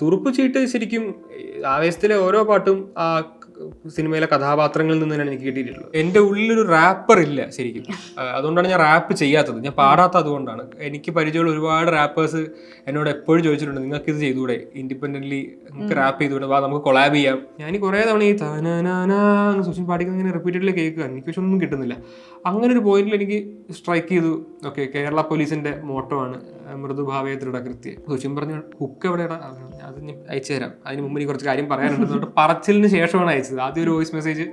തുറുപ്പ് ചീട്ട് ശരിക്കും ആവേശത്തിലെ ഓരോ പാട്ടും ആ സിനിമയിലെ കഥാപാത്രങ്ങളിൽ നിന്ന് തന്നെയാണ് എനിക്ക് കിട്ടിയിട്ടുള്ളത്. എന്റെ ഉള്ളിലൊരു റാപ്പർ ഇല്ല ശരിക്കും. അതുകൊണ്ടാണ് ഞാൻ റാപ്പ് ചെയ്യാത്തത്. ഞാൻ പാടാത്ത അതുകൊണ്ടാണ്. എനിക്ക് പരിചയമുള്ള ഒരുപാട് റാപ്പേഴ്സ് എന്നോട് എപ്പോഴും ചോദിച്ചിട്ടുണ്ട് നിങ്ങൾക്ക് ഇത് ചെയ്തുകൂടെ? ഇൻഡിപെൻഡന്റ്ലി നിങ്ങൾക്ക് റാപ്പ് ചെയ്തുകൂടെ? വാ നമുക്ക് കൊളാബ് ചെയ്യാം. ഞാൻ കുറേ തവണ ഈ താനാനാന്ന് സുഷിൻ പാടിക്കുന്ന ഇങ്ങനെ റിപ്പീറ്റഡ്ലി കേൾക്കുക. എനിക്ക് പക്ഷെ ഒന്നും കിട്ടുന്നില്ല. അങ്ങനെ ഒരു പോയിന്റിൽ എനിക്ക് സ്ട്രൈക്ക് ചെയ്തു. ഓക്കെ കേരള പോലീസിന്റെ മോട്ടോ ആണ് മൃദുഭാവയെ ദൃഢകൃത്യ സുഷിൻ പറഞ്ഞ ഹുക്ക് എവിടെയാണ്? അത് അയച്ചു തരാം. അതിന് മുമ്പ് എനിക്ക് കുറച്ച് കാര്യം പറയാനുണ്ട്. പറച്ചിലിന് ശേഷമാണ് അയച്ചത്. ആദ്യം ഒരു വോയിസ് മെസ്സേജ്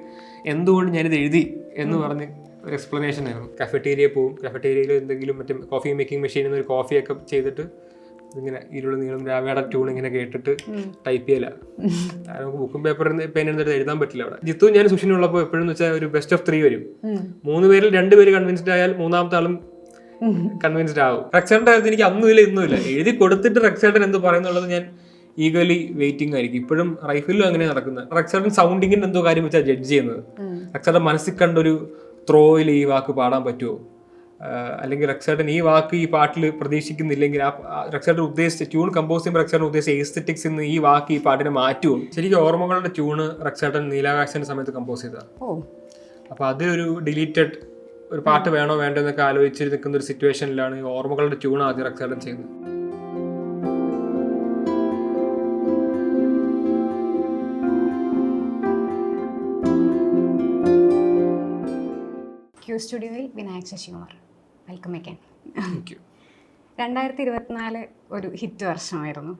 എന്തുകൊണ്ട് ഞാനിത് എഴുതി? എന്ന് പറഞ്ഞ് ഒരു എക്സ്പ്ലനേഷൻ ആയിരുന്നു. കഫറ്റേരിയ പോവും. കഫറ്റേരിയയിൽ എന്തെങ്കിലും മറ്റേ കോഫി മേക്കിംഗ് മെഷീനിൽ നിന്ന് ഒരു കോഫിയൊക്കെ ചെയ്തിട്ട് ഇങ്ങനെ ഇരുള നീളം രാവയുടെ ട്യൂൺ ഇങ്ങനെ കേട്ടിട്ട് ടൈപ്പ് ചെയ്യല. നമുക്ക് ബുക്കും പേപ്പറും പേന എടുത്തിട്ട് എഴുതാൻ പറ്റില്ല അവിടെ. ജിത്തു ഞാൻ സുഷിനുള്ളപ്പോൾ എപ്പോഴും വെച്ചാൽ ഒരു ബെസ്റ്റ് ഓഫ് ത്രീ വരും. മൂന്ന് പേരിൽ രണ്ട് പേര് കൺവിൻസ്ഡ് ആയാൽ മൂന്നാമത്തെ ആളും കൺവിൻസ്ഡ് ആവും. റെക്സേട്ടന്റെ കാര്യത്തിൽ എനിക്ക് അന്നുമില്ല ഇന്നുമില്ല എഴുതി കൊടുത്തിട്ട് റെക്സേട്ടൻ എന്ത് പറയുന്നുള്ളത് ഞാൻ ഈഗലി വെയിറ്റിംഗ് ആയിരിക്കും. ഇപ്പോഴും റൈഫിലും അങ്ങനെ നടക്കുന്നത്. റെക്സേട്ടൻ സൗണ്ടിങ്ങിന്റെ എന്തോ കാര്യം വെച്ചാൽ ജഡ്ജ് ചെയ്യുന്നത്. റെക്സേട്ടൻ മനസ്സിൽ കണ്ടൊരു ത്രോയിൽ ഈ വാക്ക് പാടാൻ പറ്റുമോ അല്ലെങ്കിൽ റെക്സേട്ടൻ ഈ വാക്ക് ഈ പാട്ടിൽ പ്രതീക്ഷിക്കുന്നില്ലെങ്കിൽ ആ റെക്സേട്ടൻ ഉദ്ദേശിച്ച ട്യൂൺ കമ്പോസ് ചെയ്യുമ്പോൾ റെക്സേട്ടൻ ഉദ്ദേശിച്ച എസ്തെറ്റിക്സ് എന്ന് ഈ വാക്ക് ഈ പാട്ടിനെ മാറ്റും. ശരിക്കും ഓർമ്മകളുടെ ട്യൂണ് റെക്സേട്ടൻ നീലാകാശന്റെ സമയത്ത് കമ്പോസ് ചെയ്തതാണ് ഓ. അപ്പോൾ അതിലൊരു ഡിലീറ്റഡ് ഒരു പാട്ട് വേണോ വേണ്ടോ എന്നൊക്കെ ആലോചിച്ച് നിൽക്കുന്ന ഒരു സിറ്റുവേഷനിലാണ് ഈ ഓർമ്മകളുടെ ട്യൂൺ ആദ്യം റെക്സേട്ടൻ ചെയ്യുന്നത് ക്യൂ സ്റ്റുഡിയോയിൽ വിനായക് ശശികുമാർ. Welcome you. രണ്ടായിരത്തി ഇരുപത്തിനാല് ഒരു ഹിറ്റ് വർഷമായിരുന്നു.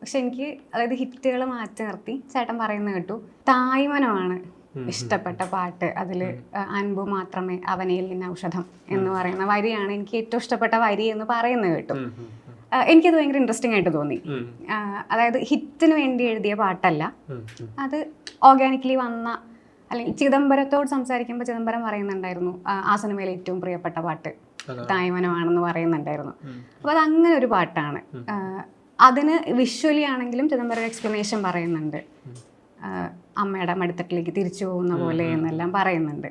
പക്ഷെ എനിക്ക് അതായത് ഹിറ്റുകൾ മാറ്റി നിർത്തി. ചേട്ടൻ പറയുന്നത് കേട്ടു. തായ്മനമാണ് ഇഷ്ടപ്പെട്ട പാട്ട്. അതിൽ അൻപു മാത്രമേ അവനയിൽ നിന്ന് ഔഷധം എന്ന് പറയുന്ന വരിയാണ് എനിക്ക് ഏറ്റവും ഇഷ്ടപ്പെട്ട വരി എന്ന് പറയുന്നത് കേട്ടു. എനിക്കത് ഭയങ്കര ഇൻട്രസ്റ്റിംഗ് ആയിട്ട് തോന്നി. അതായത് ഹിറ്റിന് വേണ്ടി എഴുതിയ പാട്ടല്ല. അത് ഓർഗാനിക്കലി വന്ന അല്ലെങ്കിൽ ചിദംബരത്തോട് സംസാരിക്കുമ്പോൾ ചിദംബരം പറയുന്നുണ്ടായിരുന്നു ആ, ആ സിനിമയിലെ ഏറ്റവും പ്രിയപ്പെട്ട പാട്ട്. തായ്മനമാണെന്ന് പറയുന്നുണ്ടായിരുന്നു. അപ്പോൾ അത് അങ്ങനെ ഒരു പാട്ടാണ്. അതിന് വിഷ്വലി ആണെങ്കിലും ചിദംബരം എക്സ്പ്ലനേഷൻ പറയുന്നുണ്ട്. അമ്മയുടെ മടിത്തട്ടിലേക്ക് തിരിച്ചു പോകുന്ന പോലെ എന്നെല്ലാം പറയുന്നുണ്ട്.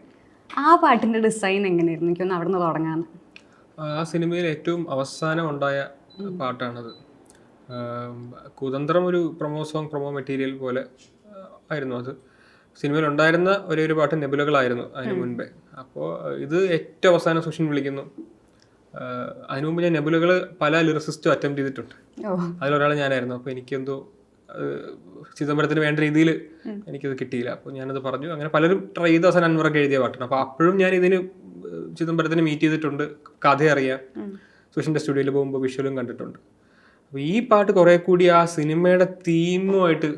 ആ പാട്ടിന്റെ ഡിസൈൻ എങ്ങനെയായിരുന്നു? എനിക്കൊന്ന് അവിടെ നിന്ന് തുടങ്ങാന്ന് ആ സിനിമയിൽ ഏറ്റവും അവസാനം ഉണ്ടായ പാട്ടാണത്. കുതന്ത്രം ഒരു പ്രൊമോ സോങ് പ്രൊമോ മെറ്റീരിയൽ പോലെ ആയിരുന്നു അത്. സിനിമയിൽ ഉണ്ടായിരുന്ന ഒരേ ഒരു പാട്ട് നെബുലകളായിരുന്നു അതിന് മുൻപേ. അപ്പോൾ ഇത് ഏറ്റവും അവസാനം സുഷിൻ വിളിക്കുന്നു. അതിനു മുമ്പ് ഞാൻ നെബുലകൾ പല ലിറിസിസ്റ്റും അറ്റംപ്റ്റ് ചെയ്തിട്ടുണ്ട്. അതിലൊരാൾ ഞാനായിരുന്നു. അപ്പോൾ എനിക്കെന്തോ ചിദംബരത്തിന് വേണ്ട രീതിയിൽ എനിക്കത് കിട്ടിയില്ല. അപ്പോൾ ഞാനത് പറഞ്ഞു. അങ്ങനെ പലരും ട്രൈ ചെയ്ത്. അവസാനം അൻവറൊക്കെ എഴുതിയ പാട്ടാണ്. അപ്പോൾ അപ്പോഴും ഞാൻ ഇതിന് ചിദംബരത്തിന് മീറ്റ് ചെയ്തിട്ടുണ്ട്. കഥ അറിയാം. സുഷിന്റെ സ്റ്റുഡിയോയിൽ പോകുമ്പോൾ വിഷ്വലും കണ്ടിട്ടുണ്ട്. അപ്പോൾ ഈ പാട്ട് കുറേ കൂടി ആ സിനിമയുടെ തീമുമായിട്ട്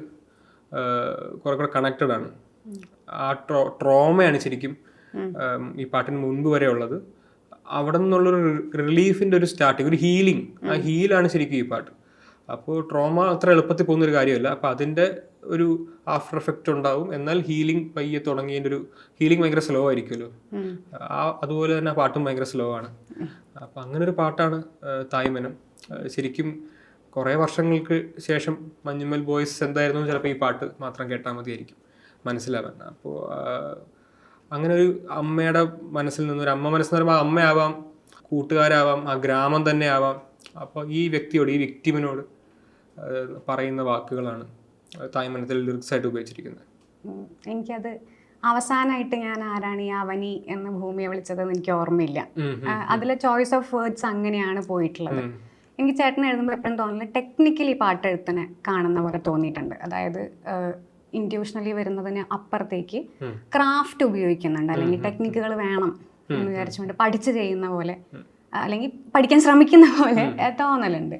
കുറെ കൂടെ കണക്റ്റഡ് ആണ്. ആ ട്രോ ട്രോമയാണ് ശരിക്കും ഈ പാട്ടിന് മുൻപ് വരെ ഉള്ളത്. അവിടെ നിന്നുള്ളൊരു റിലീഫിന്റെ ഒരു സ്റ്റാർട്ടിങ് ഒരു ഹീലിംഗ് ആ ഹീലാണ് ശരിക്കും ഈ പാട്ട്. അപ്പോൾ ട്രോമ അത്ര എളുപ്പത്തിൽ പോകുന്ന ഒരു കാര്യമല്ല. അപ്പോൾ അതിന്റെ ഒരു ആഫ്റ്റർ എഫക്റ്റ് ഉണ്ടാവും. എന്നാൽ ഹീലിംഗ് പയ്യെ തുടങ്ങിയതിന്റെ ഒരു ഹീലിംഗ് ഭയങ്കര സ്ലോ ആയിരിക്കുമല്ലോ. ആ അതുപോലെ തന്നെ ആ പാട്ടും ഭയങ്കര സ്ലോ ആണ്. അപ്പം അങ്ങനെ ഒരു പാട്ടാണ് തായ്മനം. ശരിക്കും കുറേ വർഷങ്ങൾക്ക് ശേഷം മഞ്ഞുമ്മൽ ബോയ്സ് എന്തായിരുന്നു? ചിലപ്പോൾ ഈ പാട്ട് മാത്രം കേട്ടാൽ മതിയായിരിക്കും. മനസ്സിലാവാൻ. അപ്പോൾ അങ്ങനെ ഒരു അമ്മയുടെ മനസ്സിൽ നിന്ന് ഒരു അമ്മ മനസ്സെന്ന് പറയുമ്പോൾ ആ അമ്മയാവാം കൂട്ടുകാരാവാം ആ ഗ്രാമം തന്നെ ആവാം അപ്പോൾ ഈ വ്യക്തിയോട് ഈ വ്യക്തിമിനോട് ആ, പറയുന്ന വാക്കുകളാണ് തായ്മനത്തിൽ ലിറിക്സ് ആയിട്ട് ഉപയോഗിച്ചിരിക്കുന്നത് എനിക്കത് അവസാനമായിട്ട് ഞാൻ ആരാണ് ഈ അവനി എന്ന ഭൂമിയെ വിളിച്ചതെന്ന് എനിക്ക് ഓർമ്മയില്ല. അതിലെ ചോയ്സ് ഓഫ് വേർഡ്സ് അങ്ങനെയാണ് പോയിട്ടുള്ളത്. എനിക്ക് ചേട്ടൻ എഴുതുമ്പോൾ എപ്പോഴും തോന്നുന്നത് ടെക്നിക്കലി പാട്ടെഴുത്തിനെ കാണുന്ന പോലെ തോന്നിയിട്ടുണ്ട്. അതായത് ഇന്റ്യൂഷണലി വരുന്നതിന് അപ്പുറത്തേക്ക് ക്രാഫ്റ്റ് ഉപയോഗിക്കുന്നുണ്ട്. അല്ലെങ്കിൽ ടെക്നിക്കുകൾ വേണം എന്ന് വിചാരിച്ചുകൊണ്ട് പഠിച്ചു ചെയ്യുന്ന പോലെ അല്ലെങ്കിൽ പഠിക്കാൻ ശ്രമിക്കുന്ന പോലെ തോന്നലുണ്ട്.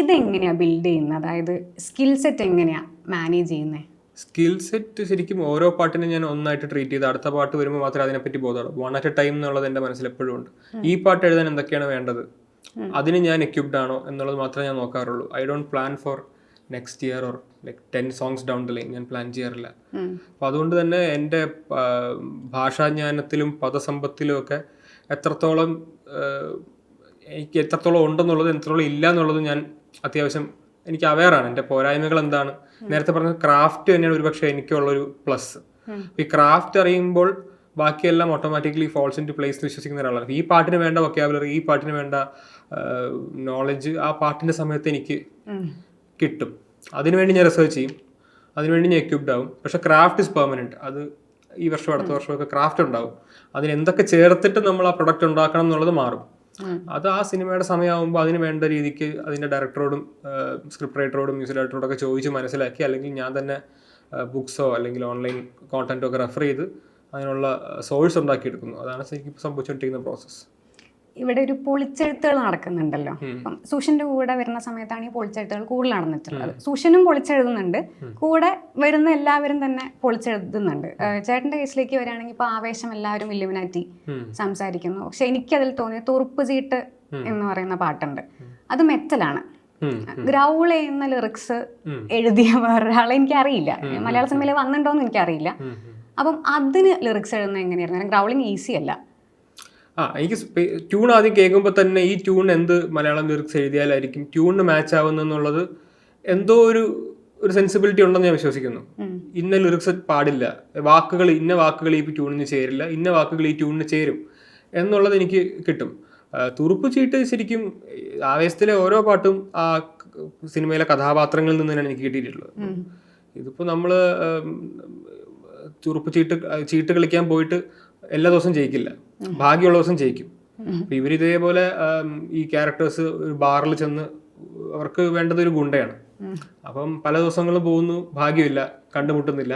ഇതെങ്ങനെയാ ബിൽഡ് ചെയ്യുന്നത്? അതായത് സ്കിൽ സെറ്റ് എങ്ങനെയാ മാനേജ് ചെയ്യുന്നത് സ്കിൽ സെറ്റ് ശരിക്കും ഓരോ പാട്ടിനെ ഞാൻ ഒന്നായിട്ട് ട്രീറ്റ് ചെയ്ത് അടുത്ത പാട്ട് വരുമ്പോൾ മാത്രമേ അതിനെപ്പറ്റി ബോധമുള്ളൂ. വൺ അറ്റ് എ ടൈം എന്നുള്ളത് എന്റെ മനസ്സിൽ എപ്പോഴും ഉണ്ട്. ഈ പാട്ട് എഴുതാൻ എന്തൊക്കെയാണ് വേണ്ടത്? അതിന് ഞാൻ എക്യുപ്ഡ് ആണോ എന്നുള്ളത് മാത്രമേ ഞാൻ നോക്കാറുള്ളൂ. I don't plan for next year or like ten songs down the line ഞാൻ പ്ലാൻ ചെയ്യാറില്ല. അപ്പൊ അതുകൊണ്ട് തന്നെ എന്റെ ഭാഷാജ്ഞാനത്തിലും പദസമ്പത്തിലും ഒക്കെ എത്രത്തോളം എനിക്ക് എത്രത്തോളം ഉണ്ടെന്നുള്ളത് എത്രത്തോളം ഇല്ല എന്നുള്ളത് ഞാൻ അത്യാവശ്യം എനിക്ക് അവെയറാണ് എന്റെ പോരായ്മകൾ എന്താണ്? നേരത്തെ പറഞ്ഞ ക്രാഫ്റ്റ് തന്നെയാണ് ഒരുപക്ഷെ എനിക്കുള്ളൊരു പ്ലസ് ഈ ക്രാഫ്റ്റ് അറിയുമ്പോൾ ബാക്കിയെല്ലാം automatically falls into place വിശ്വസിക്കുന്ന ഒരാളാണ്. ഈ പാട്ടിന് വേണ്ട വൊക്കാബുലറി ഈ പാട്ടിന് വേണ്ട നോളജ് ആ പാട്ടിന്റെ സമയത്ത് എനിക്ക് കിട്ടും. അതിനുവേണ്ടി ഞാൻ റിസർച്ച് ചെയ്യും. അതിനുവേണ്ടി ഞാൻ എക്യുപ്ഡ് ആവും. പക്ഷെ ക്രാഫ്റ്റ് ഇസ് പെർമനന്റ് അത് ഈ വർഷം അടുത്ത വർഷമൊക്കെ ക്രാഫ്റ്റ് ഉണ്ടാവും. അതിന് എന്തൊക്കെ ചേർത്തിട്ട് നമ്മൾ ആ പ്രൊഡക്റ്റ് ഉണ്ടാക്കണം എന്നുള്ളത് മാറും. അത് ആ സിനിമയുടെ സമയമാകുമ്പോൾ അതിന് വേണ്ട രീതിക്ക് അതിന്റെ ഡയറക്ടറോടും സ്ക്രിപ്റ്റ് റൈറ്ററോടും മ്യൂസിക് ഡയറക്ടറോടൊക്കെ ചോദിച്ച് മനസ്സിലാക്കി അല്ലെങ്കിൽ ഞാൻ തന്നെ ബുക്സോ അല്ലെങ്കിൽ ഓൺലൈൻ കോണ്ടന്റോ ഒക്കെ റെഫർ ചെയ്ത് അതിനുള്ള സോഴ്സ് ഉണ്ടാക്കിയെടുക്കുന്നു. അതാണ് എനിക്ക് സംഭവിച്ചുകൊണ്ടിരിക്കുന്ന പ്രോസസ്സ് ഇവിടെ ഒരു പൊളിച്ചെഴുത്തുകൾ നടക്കുന്നുണ്ടല്ലോ. അപ്പം സുഷന്റെ കൂടെ വരുന്ന സമയത്താണ് ഈ പൊളിച്ചെഴുത്തുകൾ കൂടുതൽ നടന്നിട്ടുള്ളത്. സുഷനും പൊളിച്ചെഴുതുന്നുണ്ട്. കൂടെ വരുന്ന എല്ലാവരും തന്നെ പൊളിച്ചെഴുതുന്നുണ്ട്. ചേട്ടന്റെ കേസിലേക്ക് വരികയാണെങ്കിൽ ഇപ്പൊ ആവേശം എല്ലാവരും ഇല്ലുമിനാറ്റി സംസാരിക്കുന്നു. പക്ഷെ എനിക്കതിൽ തോന്നിയ തുറുപ്പ് ചീട്ട് എന്ന് പറയുന്ന പാട്ടുണ്ട്. അത് മെറ്റലാണ്. ഗ്രൗൾ ചെയ്യുന്ന ലിറിക്സ് എഴുതിയ വേറൊരാളെ എനിക്കറിയില്ല. മലയാള സിനിമയിൽ വന്നിട്ടുണ്ടോന്ന് എനിക്കറിയില്ല. അപ്പം അതിന് ലിറിക്സ് എഴുതുന്നത് എങ്ങനെയായിരുന്നു? ഗ്രൗളിങ് ഈസി അല്ല. ആ എനിക്ക് ട്യൂൺ ആദ്യം കേൾക്കുമ്പോൾ തന്നെ ഈ ട്യൂൺ എന്ത് മലയാളം ലിറിക്സ് എഴുതിയാലായിരിക്കും? ട്യൂണിന് മാച്ച് ആവുന്നെന്നുള്ളത് എന്തോ ഒരു ഒരു സെൻസിബിലിറ്റി ഉണ്ടെന്ന് ഞാൻ വിശ്വസിക്കുന്നു. ഇന്ന ലിറിക്സ് പാടില്ല. വാക്കുകൾ ഇന്ന വാക്കുകൾ ഈ ട്യൂണിന് ചേരില്ല. ഇന്ന വാക്കുകൾ ഈ ട്യൂണിന് ചേരും. എന്നുള്ളത് എനിക്ക് കിട്ടും. തുറുപ്പ് ചീട്ട് ശരിക്കും ആവേശത്തിലെ ഓരോ പാട്ടും ആ സിനിമയിലെ കഥാപാത്രങ്ങളിൽ നിന്ന് തന്നെയാണ് എനിക്ക് കിട്ടിയിട്ടുള്ളത്. ഇതിപ്പോൾ നമ്മൾ തുറുപ്പ് ചീട്ട് ചീട്ട് കളിക്കാൻ പോയിട്ട് എല്ലാ ദിവസവും ജയിക്കില്ല. ഭാഗ്യമുള്ള ദിവസം ജയിക്കും. ഇവർ ഇതേപോലെ ഈ ക്യാരക്ടേഴ്സ് ബാറിൽ ചെന്ന് അവർക്ക് വേണ്ടത് ഒരു ഗുണ്ടയാണ്. അപ്പം പല ദിവസങ്ങളും പോകുന്നു ഭാഗ്യമില്ല കണ്ടുമുട്ടുന്നില്ല.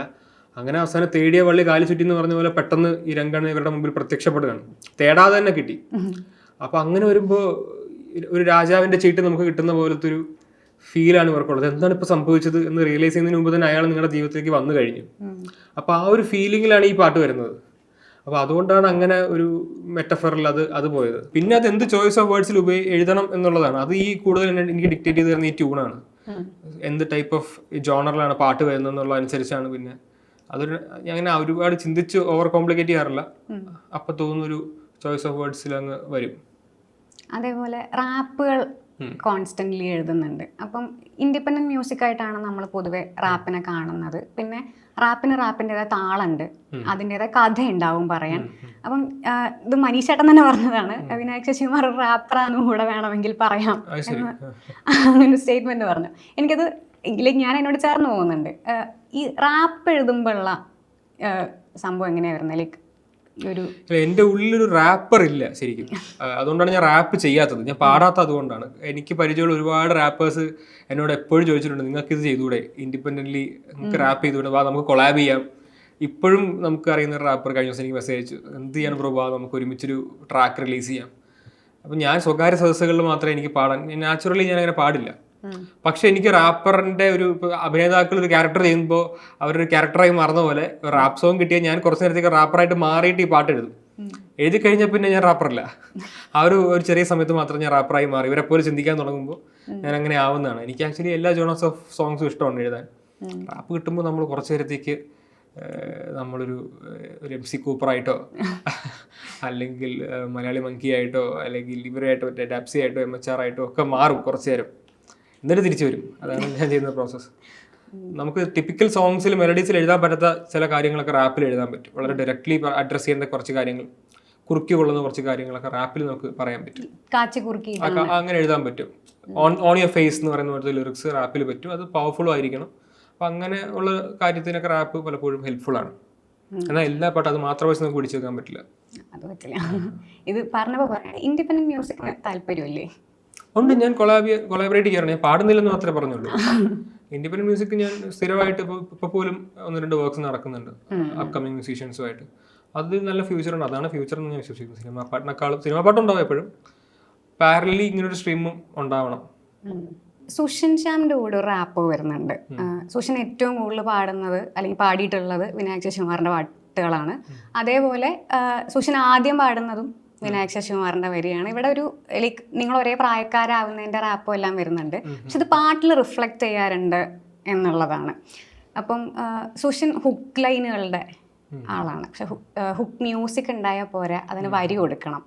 അങ്ങനെ അവസാനം തേടിയ വള്ളി കാലി ചുറ്റി എന്ന് പറഞ്ഞ പോലെ പെട്ടെന്ന് ഈ രംഗാണ് ഇവരുടെ മുമ്പിൽ പ്രത്യക്ഷപ്പെടുകയാണ്. തേടാതെ തന്നെ കിട്ടി. അപ്പൊ അങ്ങനെ വരുമ്പോൾ ഒരു രാജാവിന്റെ ചീട്ട് നമുക്ക് കിട്ടുന്ന പോലത്തെ ഒരു ഫീലാണ് ഇവർക്കുള്ളത്. എന്താണ് ഇപ്പൊ സംഭവിച്ചത് എന്ന് റിയലൈസ് ചെയ്യുന്നതിന് മുമ്പ് തന്നെ അയാൾ നിങ്ങളുടെ ജീവിതത്തിലേക്ക് വന്നു കഴിഞ്ഞു. അപ്പൊ ആ ഒരു ഫീലിംഗിലാണ് ഈ പാട്ട് വരുന്നത്. അപ്പൊ അതുകൊണ്ടാണ് അങ്ങനെ ഒരു മെറ്റഫറിൽ അത് അത് പോയത്. പിന്നെ അത് എന്ത് ചോയ്സ് ഓഫ് വേർഡ്സിൽ ഉപയോഗി എഴുതണം എന്നുള്ളതാണ്. അത് ഈ കൂടുതൽ എനിക്ക് ഡിക്റ്റേറ്റ് ചെയ്ത് തരുന്ന ഈ ട്യൂണാണ് എന്ത് ടൈപ്പ് ഓഫ് ജോണറിലാണ് പാട്ട് വരുന്നത് അനുസരിച്ചാണ് പിന്നെ അതൊരു ഞാൻ അങ്ങനെ ഒരുപാട് ചിന്തിച്ച് ഓവർ കോംപ്ലിക്കേറ്റ് ചെയ്യാറില്ല അപ്പൊ തോന്നുന്നൊരു ചോയ്സ് ഓഫ് വേർഡ്സിൽ അങ്ങ് വരും. അതേപോലെ റാപ്പുകൾ കോൺസ്റ്റന്റ്ലി എഴുതുന്നുണ്ട്. അപ്പം ഇൻഡിപെൻഡന്റ് മ്യൂസിക് ആയിട്ടാണ് നമ്മൾ പൊതുവെ റാപ്പിനെ കാണുന്നത്. പിന്നെ റാപ്പിന് റാപ്പിന്റെതായ താളുണ്ട്. അതിന്റെതായ കഥ ഉണ്ടാവും പറയാൻ അപ്പം ഇത് മനീഷേട്ടൻ തന്നെ പറഞ്ഞതാണ്. വിനായക് ശശികുമാർ റാപ്പറാന്ന് കൂടെ വേണമെങ്കിൽ പറയാം എന്ന് അങ്ങനെ സ്റ്റേറ്റ്മെന്റ് പറഞ്ഞു. എനിക്കത് എങ്കിലും ഞാൻ എന്നോട് ചേർന്ന് പോകുന്നുണ്ട്. ഈ റാപ്പ് എഴുതുമ്പോഴുള്ള സംഭവം എങ്ങനെയാ വരുന്നത്? ലൈക്ക് എന്റെ ഉള്ളിലൊരു റാപ്പർ ഇല്ല ശരിക്കും. അതുകൊണ്ടാണ് ഞാൻ റാപ്പ് ചെയ്യാത്തത്. ഞാൻ പാടാത്ത അതുകൊണ്ടാണ്. എനിക്ക് പരിചയമുള്ള ഒരുപാട് റാപ്പേഴ്സ് എന്നോട് എപ്പോഴും ചോദിച്ചിട്ടുണ്ട് നിങ്ങൾക്ക് ഇത് ചെയ്തുകൂടെ ഇൻഡിപെൻഡന്റ്ലി നിങ്ങൾക്ക് റാപ്പ് ചെയ്തുകൂടെ വാ നമുക്ക് കൊളാബ് ചെയ്യാം. ഇപ്പോഴും നമുക്ക് അറിയുന്ന റാപ്പർ കഴിഞ്ഞ ദിവസം എനിക്ക് മെസ്സേജ് അയച്ചു. എന്ത് ചെയ്യാൻ ബ്രോ വാ നമുക്ക് ഒരുമിച്ചൊരു ട്രാക്ക് റിലീസ് ചെയ്യാം. അപ്പം ഞാൻ സ്വകാര്യ സദസ്സുകളിൽ മാത്രമേ എനിക്ക് പാടാൻ നാച്ചുറലി ഞാൻ അങ്ങനെ പാടില്ല. പക്ഷെ എനിക്ക് റാപ്പറിന്റെ ഒരു അഭിനേതാക്കൾ ഒരു ക്യാരക്ടർ ചെയ്യുമ്പോൾ അവരൊരു ക്യാരക്ടറായി മാറുന്ന പോലെ റാപ്പ് സോങ് കിട്ടിയാൽ ഞാൻ കുറച്ച് നേരത്തേക്ക് റാപ്പറായിട്ട് മാറിയിട്ട് ഈ പാട്ട് എഴുതും. എഴുതി കഴിഞ്ഞാൽ പിന്നെ ഞാൻ റാപ്പറല്ല. ആ ഒരു ഒരു ചെറിയ സമയത്ത് മാത്രം ഞാൻ റാപ്പറായി മാറി. ഇവരെ പോലെ ചിന്തിക്കാൻ തുടങ്ങുമ്പോൾ ഞാൻ അങ്ങനെ ആവുന്നതാണ്. എനിക്ക് ആക്ച്വലി എല്ലാ ജോണസ് ഓഫ് സോങ്സും ഇഷ്ടമാണ് എഴുതാൻ. റാപ്പ് കിട്ടുമ്പോൾ നമ്മൾ കുറച്ച് നേരത്തേക്ക് നമ്മളൊരു ഒരു എം സി കൂപ്പറായിട്ടോ അല്ലെങ്കിൽ മലയാളി മങ്കി ആയിട്ടോ അല്ലെങ്കിൽ ഇവരായിട്ടോ ഡാപ്സി ആയിട്ടോ എം എച്ച് ആർ ആയിട്ടോ ഒക്കെ മാറും കുറച്ച് നേരം. എന്നിട്ട് തിരിച്ചു വരും. അതാണ് ഞാൻ ചെയ്യുന്ന പ്രോസസ്സ് നമുക്ക് ടിപ്പിക്കൽ സോങ്സിൽ മെലഡീസിൽ എഴുതാൻ പറ്റാത്ത ചില കാര്യങ്ങളൊക്കെ റാപ്പിൽ എഴുതാൻ പറ്റും. വളരെ ഡയറക്ട്ലി അഡ്രസ്സ് ചെയ്യേണ്ട കുറച്ച് കാര്യങ്ങൾ കുറുക്കി കൊള്ളുന്ന കുറച്ച് കാര്യങ്ങളൊക്കെ റാപ്പിൽ നമുക്ക് പറയാൻ പറ്റും. അങ്ങനെ എഴുതാൻ പറ്റും. ഓൺ ഓൺ യുവർ ഫേസ് എന്ന് പറയുന്ന പോലത്തെ ലിറിക്സ് റാപ്പിൽ പറ്റും. അത് പവർഫുള്ളും ആയിരിക്കണം. അപ്പം അങ്ങനെ ഉള്ള കാര്യത്തിനൊക്കെ റാപ്പ് പലപ്പോഴും ഹെൽപ്ഫുൾ ആണ്. എന്നാൽ എല്ലാ പാട്ടും അത് മാത്രം വെച്ച് നമുക്ക് പിടിച്ചു വെക്കാൻ പറ്റില്ല. അത് പറ്റില്ല. ഇത് പറഞ്ഞപ്പോൾ പറയാം. മ്യൂസിക് താല്പര്യമില്ലേ? ഉണ്ട് ഞാൻ കൊളാബി കൊളാബറേറ്റ് ചെയ്യാറുണ്ട്. ഞാൻ പാടുന്നില്ലെന്ന് മാത്രമേ പറഞ്ഞുള്ളൂ. ഇൻഡിപെൻഡന്റ് മ്യൂസിക് ഞാൻ സ്ഥിരമായിട്ട് ഇപ്പോൾ ഇപ്പോൾ പോലും ഒന്ന് രണ്ട് വർക്ക്സ് നടക്കുന്നുണ്ട് അപ്കമിങ് മ്യൂസീഷ്യൻസുമായിട്ട് അത് നല്ല ഫ്യൂച്ചർ ഉണ്ട്. അതാണ് ഫ്യൂച്ചർ എന്ന് ഞാൻ വിശ്വസിക്കുന്നു. സിനിമ പാട്ടിനേക്കാളും സിനിമ പാട്ടുണ്ടാവും എപ്പോഴും. പാരലി ഒരു സ്ട്രീമും ഉണ്ടാവണം. സുഷിൻ ശ്യാമിന്റെ കൂടെ ഒരു റാപ്പ് വരുന്നുണ്ട്. സുഷിൻ ഏറ്റവും കൂടുതൽ പാടുന്നത് അല്ലെങ്കിൽ പാടിയിട്ടുള്ളത് വിനായക് ശശികുമാറിന്റെ പാട്ടുകളാണ്. അതേപോലെ സുഷിൻ ആദ്യം പാടുന്നതും വിനായക് ശശികുമാറിന്റെ വരിയാണ്. ഇവിടെ ഒരു ലൈക്ക് നിങ്ങൾ ഒരേ പ്രായക്കാരാവുന്നതിന്റെ റാപ്പും എല്ലാം വരുന്നുണ്ട്. പക്ഷെ ഇത് പാട്ടിൽ റിഫ്ലക്ട് ചെയ്യാറുണ്ട് എന്നുള്ളതാണ്. അപ്പം സുഷിൻ ഹുക്ക് ലൈനുകളുടെ ആളാണ്. പക്ഷെ ഹുക്ക് മ്യൂസിക് ഉണ്ടായാൽ പോരാ അതിന് വരി കൊടുക്കണം.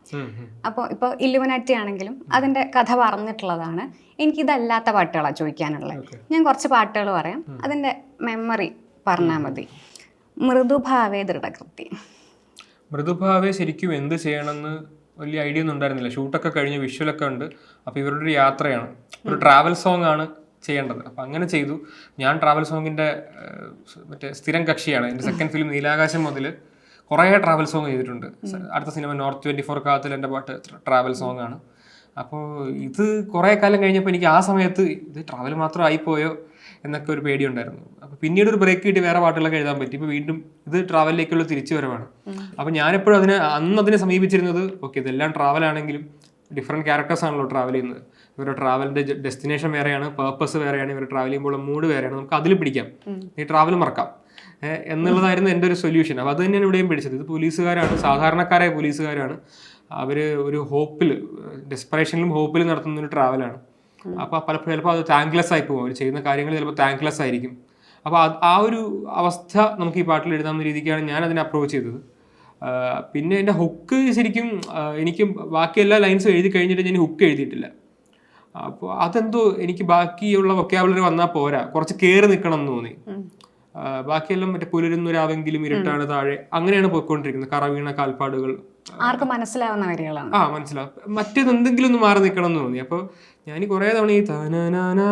അപ്പോൾ ഇപ്പോൾ ഇല്ലുമിനാറ്റി ആണെങ്കിലും അതിന്റെ കഥ പറഞ്ഞിട്ടുള്ളതാണ്. എനിക്കിതല്ലാത്ത പാട്ടുകളാണ് ചോദിക്കാനുള്ളത്. ഞാൻ കുറച്ച് പാട്ടുകൾ പറയാം. അതിന്റെ മെമ്മറി പറഞ്ഞാൽ മതി. മൃദുഭാവേ ദൃഢകൃതി മൃദുഭാവെ ശരിക്കും എന്ത് ചെയ്യണമെന്ന് വലിയ ഐഡിയ ഒന്നും ഉണ്ടായിരുന്നില്ല. ഷൂട്ടൊക്കെ കഴിഞ്ഞ് വിഷ്വലൊക്കെ ഉണ്ട്. അപ്പോൾ ഇവരുടെ ഒരു യാത്രയാണ്. ഒരു ട്രാവൽ സോങ് ആണ് ചെയ്യേണ്ടത്. അപ്പം അങ്ങനെ ചെയ്തു. ഞാൻ ട്രാവൽ സോങ്ങിന്റെ മറ്റേ സ്ഥിരം കക്ഷിയാണ്. എന്റെ സെക്കൻഡ് ഫിലിം നീലാകാശം മുതൽ കുറേ ട്രാവൽ സോങ് ചെയ്തിട്ടുണ്ട്. അടുത്ത സിനിമ നോർത്ത് ട്വന്റി ഫോർ കാലത്തിൽ എന്റെ പാട്ട് ട്രാവൽ സോങ് ആണ്. അപ്പോൾ ഇത് കുറേ കാലം കഴിഞ്ഞപ്പോൾ എനിക്ക് ആ സമയത്ത് ഇത് ട്രാവൽ മാത്രം ആയിപ്പോയോ എന്നൊക്കെ ഒരു പേടി ഉണ്ടായിരുന്നു അപ്പോൾ പിന്നീട് ഒരു ബ്രേക്ക് കിട്ടി വേറെ പാട്ടുകളൊക്കെ എഴുതാൻ പറ്റി. ഇപ്പോൾ വീണ്ടും ഇത് ട്രാവലിലേക്കുള്ള തിരിച്ചു വരവാണ്. അപ്പോൾ ഞാനെപ്പോഴും അതിനെ അന്ന് അതിനെ സമീപിച്ചിരുന്നത് ഓക്കെ ഇതെല്ലാം ട്രാവൽ ആണെങ്കിലും ഡിഫറെന്റ് ക്യാരക്ടേഴ്സ് ആണല്ലോ ട്രാവൽ ചെയ്യുന്നത്. ഇവരുടെ ട്രാവലിന്റെ ഡെസ്റ്റിനേഷൻ വേറെയാണ് പേർപ്പസ് വേറെയാണ് ഇവർ ട്രാവൽ ചെയ്യുമ്പോൾ മൂഡ് വേറെയാണ്. നമുക്ക് അതിൽ പിടിക്കാം. ഈ ട്രാവൽ മറക്കാം. എന്നുള്ളതായിരുന്നു എന്റെ ഒരു സൊല്യൂഷൻ അപ്പോൾ അത് തന്നെയാണ് ഇവിടെയും പിടിച്ചത്. ഇത് പോലീസുകാരാണ് സാധാരണക്കാരായ പോലീസുകാരാണ്. അവർ ഒരു ഹോപ്പിൽ ഡെസ്പറേഷനിലും ഹോപ്പിലും നടത്തുന്ന ഒരു ട്രാവലാണ് അപ്പോൾ പലപ്പോഴും ചിലപ്പോൾ അത് താങ്ക്ലെസ് ആയി പോകും. അവർ ചെയ്യുന്ന കാര്യങ്ങൾ ചിലപ്പോൾ താങ്ക്ലെസ് ആയിരിക്കും. അപ്പോൾ ആ ഒരു അവസ്ഥ നമുക്ക് ഈ പാട്ടിൽ എഴുതാവുന്ന രീതിക്കാണ് ഞാൻ അതിനെ അപ്രോച്ച് ചെയ്തത്. പിന്നെ എന്റെ ഹുക്ക് ശരിക്കും എനിക്ക് ബാക്കി എല്ലാ ലൈൻസും എഴുതി കഴിഞ്ഞിട്ട് ഞാൻ ഹുക്ക് എഴുതിയിട്ടില്ല. അപ്പോൾ അതെന്തോ എനിക്ക് ബാക്കിയുള്ള വൊക്കാബുലറി വന്നാൽ പോരാ. കുറച്ച് കയറി നിൽക്കണം എന്ന് തോന്നി. ബാക്കിയെല്ലാം മറ്റേ പുലരുന്നൊരാവെങ്കിലും ഇരുട്ടാണ് താഴെ. അങ്ങനെയാണ് പോയിക്കൊണ്ടിരിക്കുന്നത്. കറവീണ കാൽപ്പാടുകൾ. ആർക്കും മനസ്സിലാവുന്ന വരികളാണ്? ആ മനസ്സിലാവും. മറ്റേത് എന്തെങ്കിലും ഒന്ന് മാറി നിൽക്കണം എന്ന് തോന്നി. അപ്പോൾ ഞാൻ കുറേ തവണ ഈ താനാനാന്ന്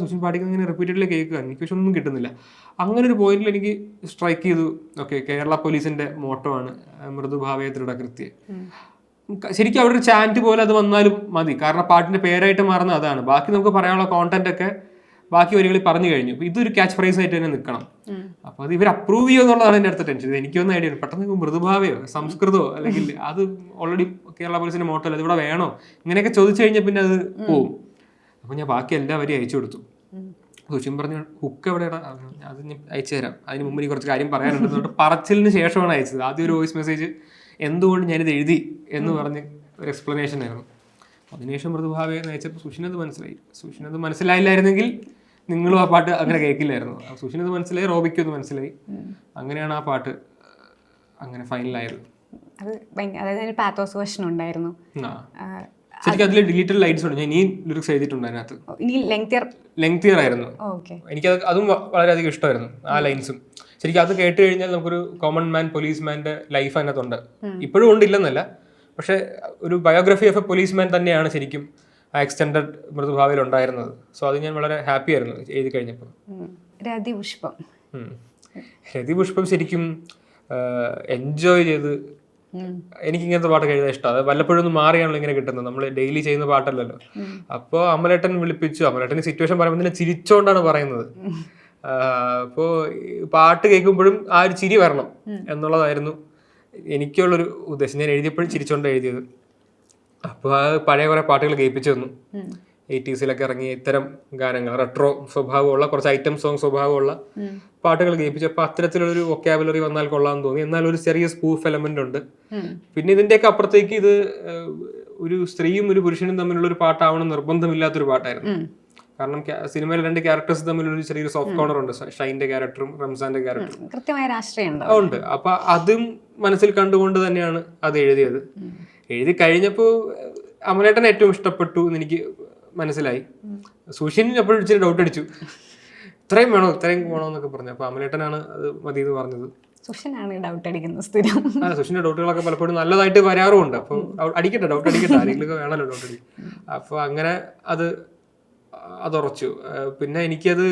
സുഷിൻ പാടിക്കുന്ന ഇങ്ങനെ റിപ്പീറ്റഡ്ലി കേൾക്കുക എനിക്ക് പക്ഷെ ഒന്നും കിട്ടുന്നില്ല. അങ്ങനെ ഒരു പോയിന്റിൽ എനിക്ക് സ്ട്രൈക്ക് ചെയ്തു. ഓക്കെ കേരള പോലീസിന്റെ മോട്ടോ ആണ് ആ, മൃദുഭാവേ ദൃഢകൃത്യ ശരിക്കും അവിടെ ഒരു ചാന്റ് പോലെ അത് വന്നാലും മതി. കാരണം പാട്ടിന്റെ പേരായിട്ട് മാറുന്ന അതാണ്. ബാക്കി നമുക്ക് പറയാനുള്ള കോണ്ടന്റ് ഒക്കെ ബാക്കി വരികളിൽ പറഞ്ഞു കഴിഞ്ഞു. അപ്പൊ ഇതൊരു ക്യാച്ച് ഫ്രൈസ് ആയിട്ട് തന്നെ നിൽക്കണം. അപ്പൊ അത് ഇവർ അപ്രൂവ് ചെയ്യുമോ എന്നുള്ളതാണ് എന്റെ അടുത്ത ടെൻഷൻ എനിക്കൊന്നും ഐഡിയ പെട്ടെന്ന് മൃദുഭാവയോ സംസ്കൃതമോ അല്ലെങ്കിൽ അത് ഓൾറെഡി കേരള പോലീസിന്റെ മോട്ടോ അത് ഇവിടെ വേണോ? ഇങ്ങനെയൊക്കെ ചോദിച്ചു കഴിഞ്ഞാൽ പിന്നെ അത് പോവും. അപ്പൊ ഞാൻ ബാക്കി എല്ലാ വരെയും അയച്ചു കൊടുത്തു. സുഷിൻ പറഞ്ഞു ഹുക്ക് എവിടെയാണ് അത് ഞാൻ അയച്ചു തരാം. അതിന് മുമ്പ് എനിക്ക് കുറച്ച് കാര്യം പറയാനുണ്ട്. എന്നിട്ട് പറച്ചിലിന് ശേഷമാണ് അയച്ചത്. ആദ്യം ഒരു വോയിസ് മെസ്സേജ് എന്തുകൊണ്ട് ഞാനിത് എഴുതി? എന്ന് പറഞ്ഞ് ഒരു എക്സ്പ്ലനേഷൻ ആയിരുന്നു. അതിനുശേഷം മൃദുഭാവയെ അയച്ചപ്പോൾ സുഷിനത് മനസ്സിലായി. സുഷിനത് മനസ്സിലായില്ലായിരുന്നെങ്കിൽ നിങ്ങളും ആ പാട്ട് അങ്ങനെ കേൾക്കില്ലായിരുന്നു. സുഷിനത് മനസ്സിലായി റോബിക്കും അത് മനസ്സിലായി. അങ്ങനെയാണ് ആ പാട്ട് അങ്ങനെ ഫൈനലായത്. അത് അതായത് പാത്തോസ് ഉണ്ടായിരുന്നു. ശരിക്കും അതിൽ ഡിലീറ്റഡ് ലൈറ്റ്സ് ഉണ്ട്. ഞാൻ ഇനിയും ലിറിക്സ് എഴുതിയിട്ടുണ്ട് അതിനകത്ത്. ഇനി ലെങ്തിയർ ലെങ്തിയർ ആയിരുന്നു. ഓക്കെ എനിക്കത് അതും വളരെയധികം ഇഷ്ടമായിരുന്നു ആ ലൈൻസും ശരിക്കും അത് കേട്ട് കഴിഞ്ഞാൽ നമുക്കൊരു കോമൺ മാൻ പോലീസ് മാന്റെ ലൈഫ് അതിനകത്തുണ്ട് ഇപ്പോഴും ഉണ്ടില്ലെന്നല്ല പക്ഷെ ഒരു biography of a police man തന്നെയാണ് ശരിക്കും ആ എക്സ്റ്റൻഡഡ് മൃദുഭാവിയിൽ ഉണ്ടായിരുന്നത്. സോ അത് ഞാൻ വളരെ ഹാപ്പി ആയിരുന്നു എഴുതി കഴിഞ്ഞപ്പോൾ. രതിപുഷ്പം. രതിപുഷ്പം ശരിക്കും എൻജോയ് ചെയ്ത് എനിക്ക് ഇങ്ങനത്തെ പാട്ട് എഴുതാൻ ഇഷ്ടം. അത് വല്ലപ്പോഴും ഒന്ന് മാറിയാണല്ലോ ഇങ്ങനെ കിട്ടുന്നത്. നമ്മൾ ഡെയിലി ചെയ്യുന്ന പാട്ടല്ലല്ലോ. അപ്പോൾ അമലേട്ടൻ വിളിപ്പിച്ചു. അമലേട്ടൻ സിറ്റുവേഷൻ പറയുമ്പോൾ തന്നെ ചിരിച്ചോണ്ടാണ് പറയുന്നത്. അപ്പോൾ പാട്ട് കേൾക്കുമ്പോഴും ആ ഒരു ചിരി വരണം എന്നുള്ളതായിരുന്നു എനിക്കുള്ളൊരു ഉദ്ദേശം. ഞാൻ എഴുതിയപ്പോഴും ചിരിച്ചോണ്ട് എഴുതിയത്. അപ്പോൾ ആ പഴയ കുറേ പാട്ടുകൾ കേൾപ്പിച്ചു തന്നു. എയ്റ്റീസിലൊക്കെ ഇറങ്ങിയ ഇത്തരം ഗാനങ്ങൾ റെട്രോ സ്വഭാവമുള്ള കുറച്ച് ഐറ്റം സോങ് സ്വഭാവമുള്ള പാട്ടുകൾ കേൾപ്പിച്ചു. അപ്പോൾ അത്തരത്തിലുള്ളൊരു വൊക്കാബുലറി വന്നാൽ കൊള്ളാമെന്ന് തോന്നി. എന്നാൽ ഒരു ചെറിയ സ്പൂഫ് എലമെന്റ് ഉണ്ട്. പിന്നെ ഇതിന്റെയൊക്കെ അപ്പുറത്തേക്ക് ഇത് ഒരു സ്ത്രീയും ഒരു പുരുഷനും തമ്മിലുള്ള ഒരു പാട്ടാവണം നിർബന്ധമില്ലാത്തൊരു പാട്ടായിരുന്നു. കാരണം സിനിമയിലെ സിനിമയിൽ രണ്ട് ക്യാരക്ടേഴ്സ് തമ്മിലൊരു ചെറിയൊരു സോഫ്റ്റ് കോർണർ ഉണ്ട്. ഷൈന്റെ ക്യാരക്ടറും റംസാന്റെ ക്യാരക്ടറും കൃത്യമായ രാഷ്ട്രീയം ഉണ്ട് ഉണ്ട്. അപ്പൊ അതും മനസ്സിൽ കണ്ടുകൊണ്ട് തന്നെയാണ് അത് എഴുതിയത്. എഴുതി കഴിഞ്ഞപ്പോൾ അമലേട്ടൻ ഏറ്റവും ഇഷ്ടപ്പെട്ടു എന്ന് എനിക്ക് മനസ്സിലായി. സുഷിൻ എപ്പോഴും ഇച്ചിരി ഡൗട്ട് അടിച്ചു. ഇത്രയും വേണോ ഇത്രയും വേണോ എന്നൊക്കെ പറഞ്ഞു. അപ്പൊ അമലേട്ടനാണ് അത് മതി എന്ന് പറഞ്ഞത്. സുഷനാണ് ഡൗട്ട് അടിക്കുന്നത് സ്ഥിരം. ആ സുഷിന്റെ ഡൗട്ടുകളൊക്കെ പലപ്പോഴും നല്ലതായിട്ട് വരാറുമുണ്ട്. അപ്പൊ അടിക്കട്ടെ ഡൗട്ട് അടിക്കട്ടെ. ആരെങ്കിലും വേണമല്ലോ ഡൗട്ട് അടി. അപ്പൊ അങ്ങനെ അത് അതുറച്ചു പിന്നെ എനിക്കത്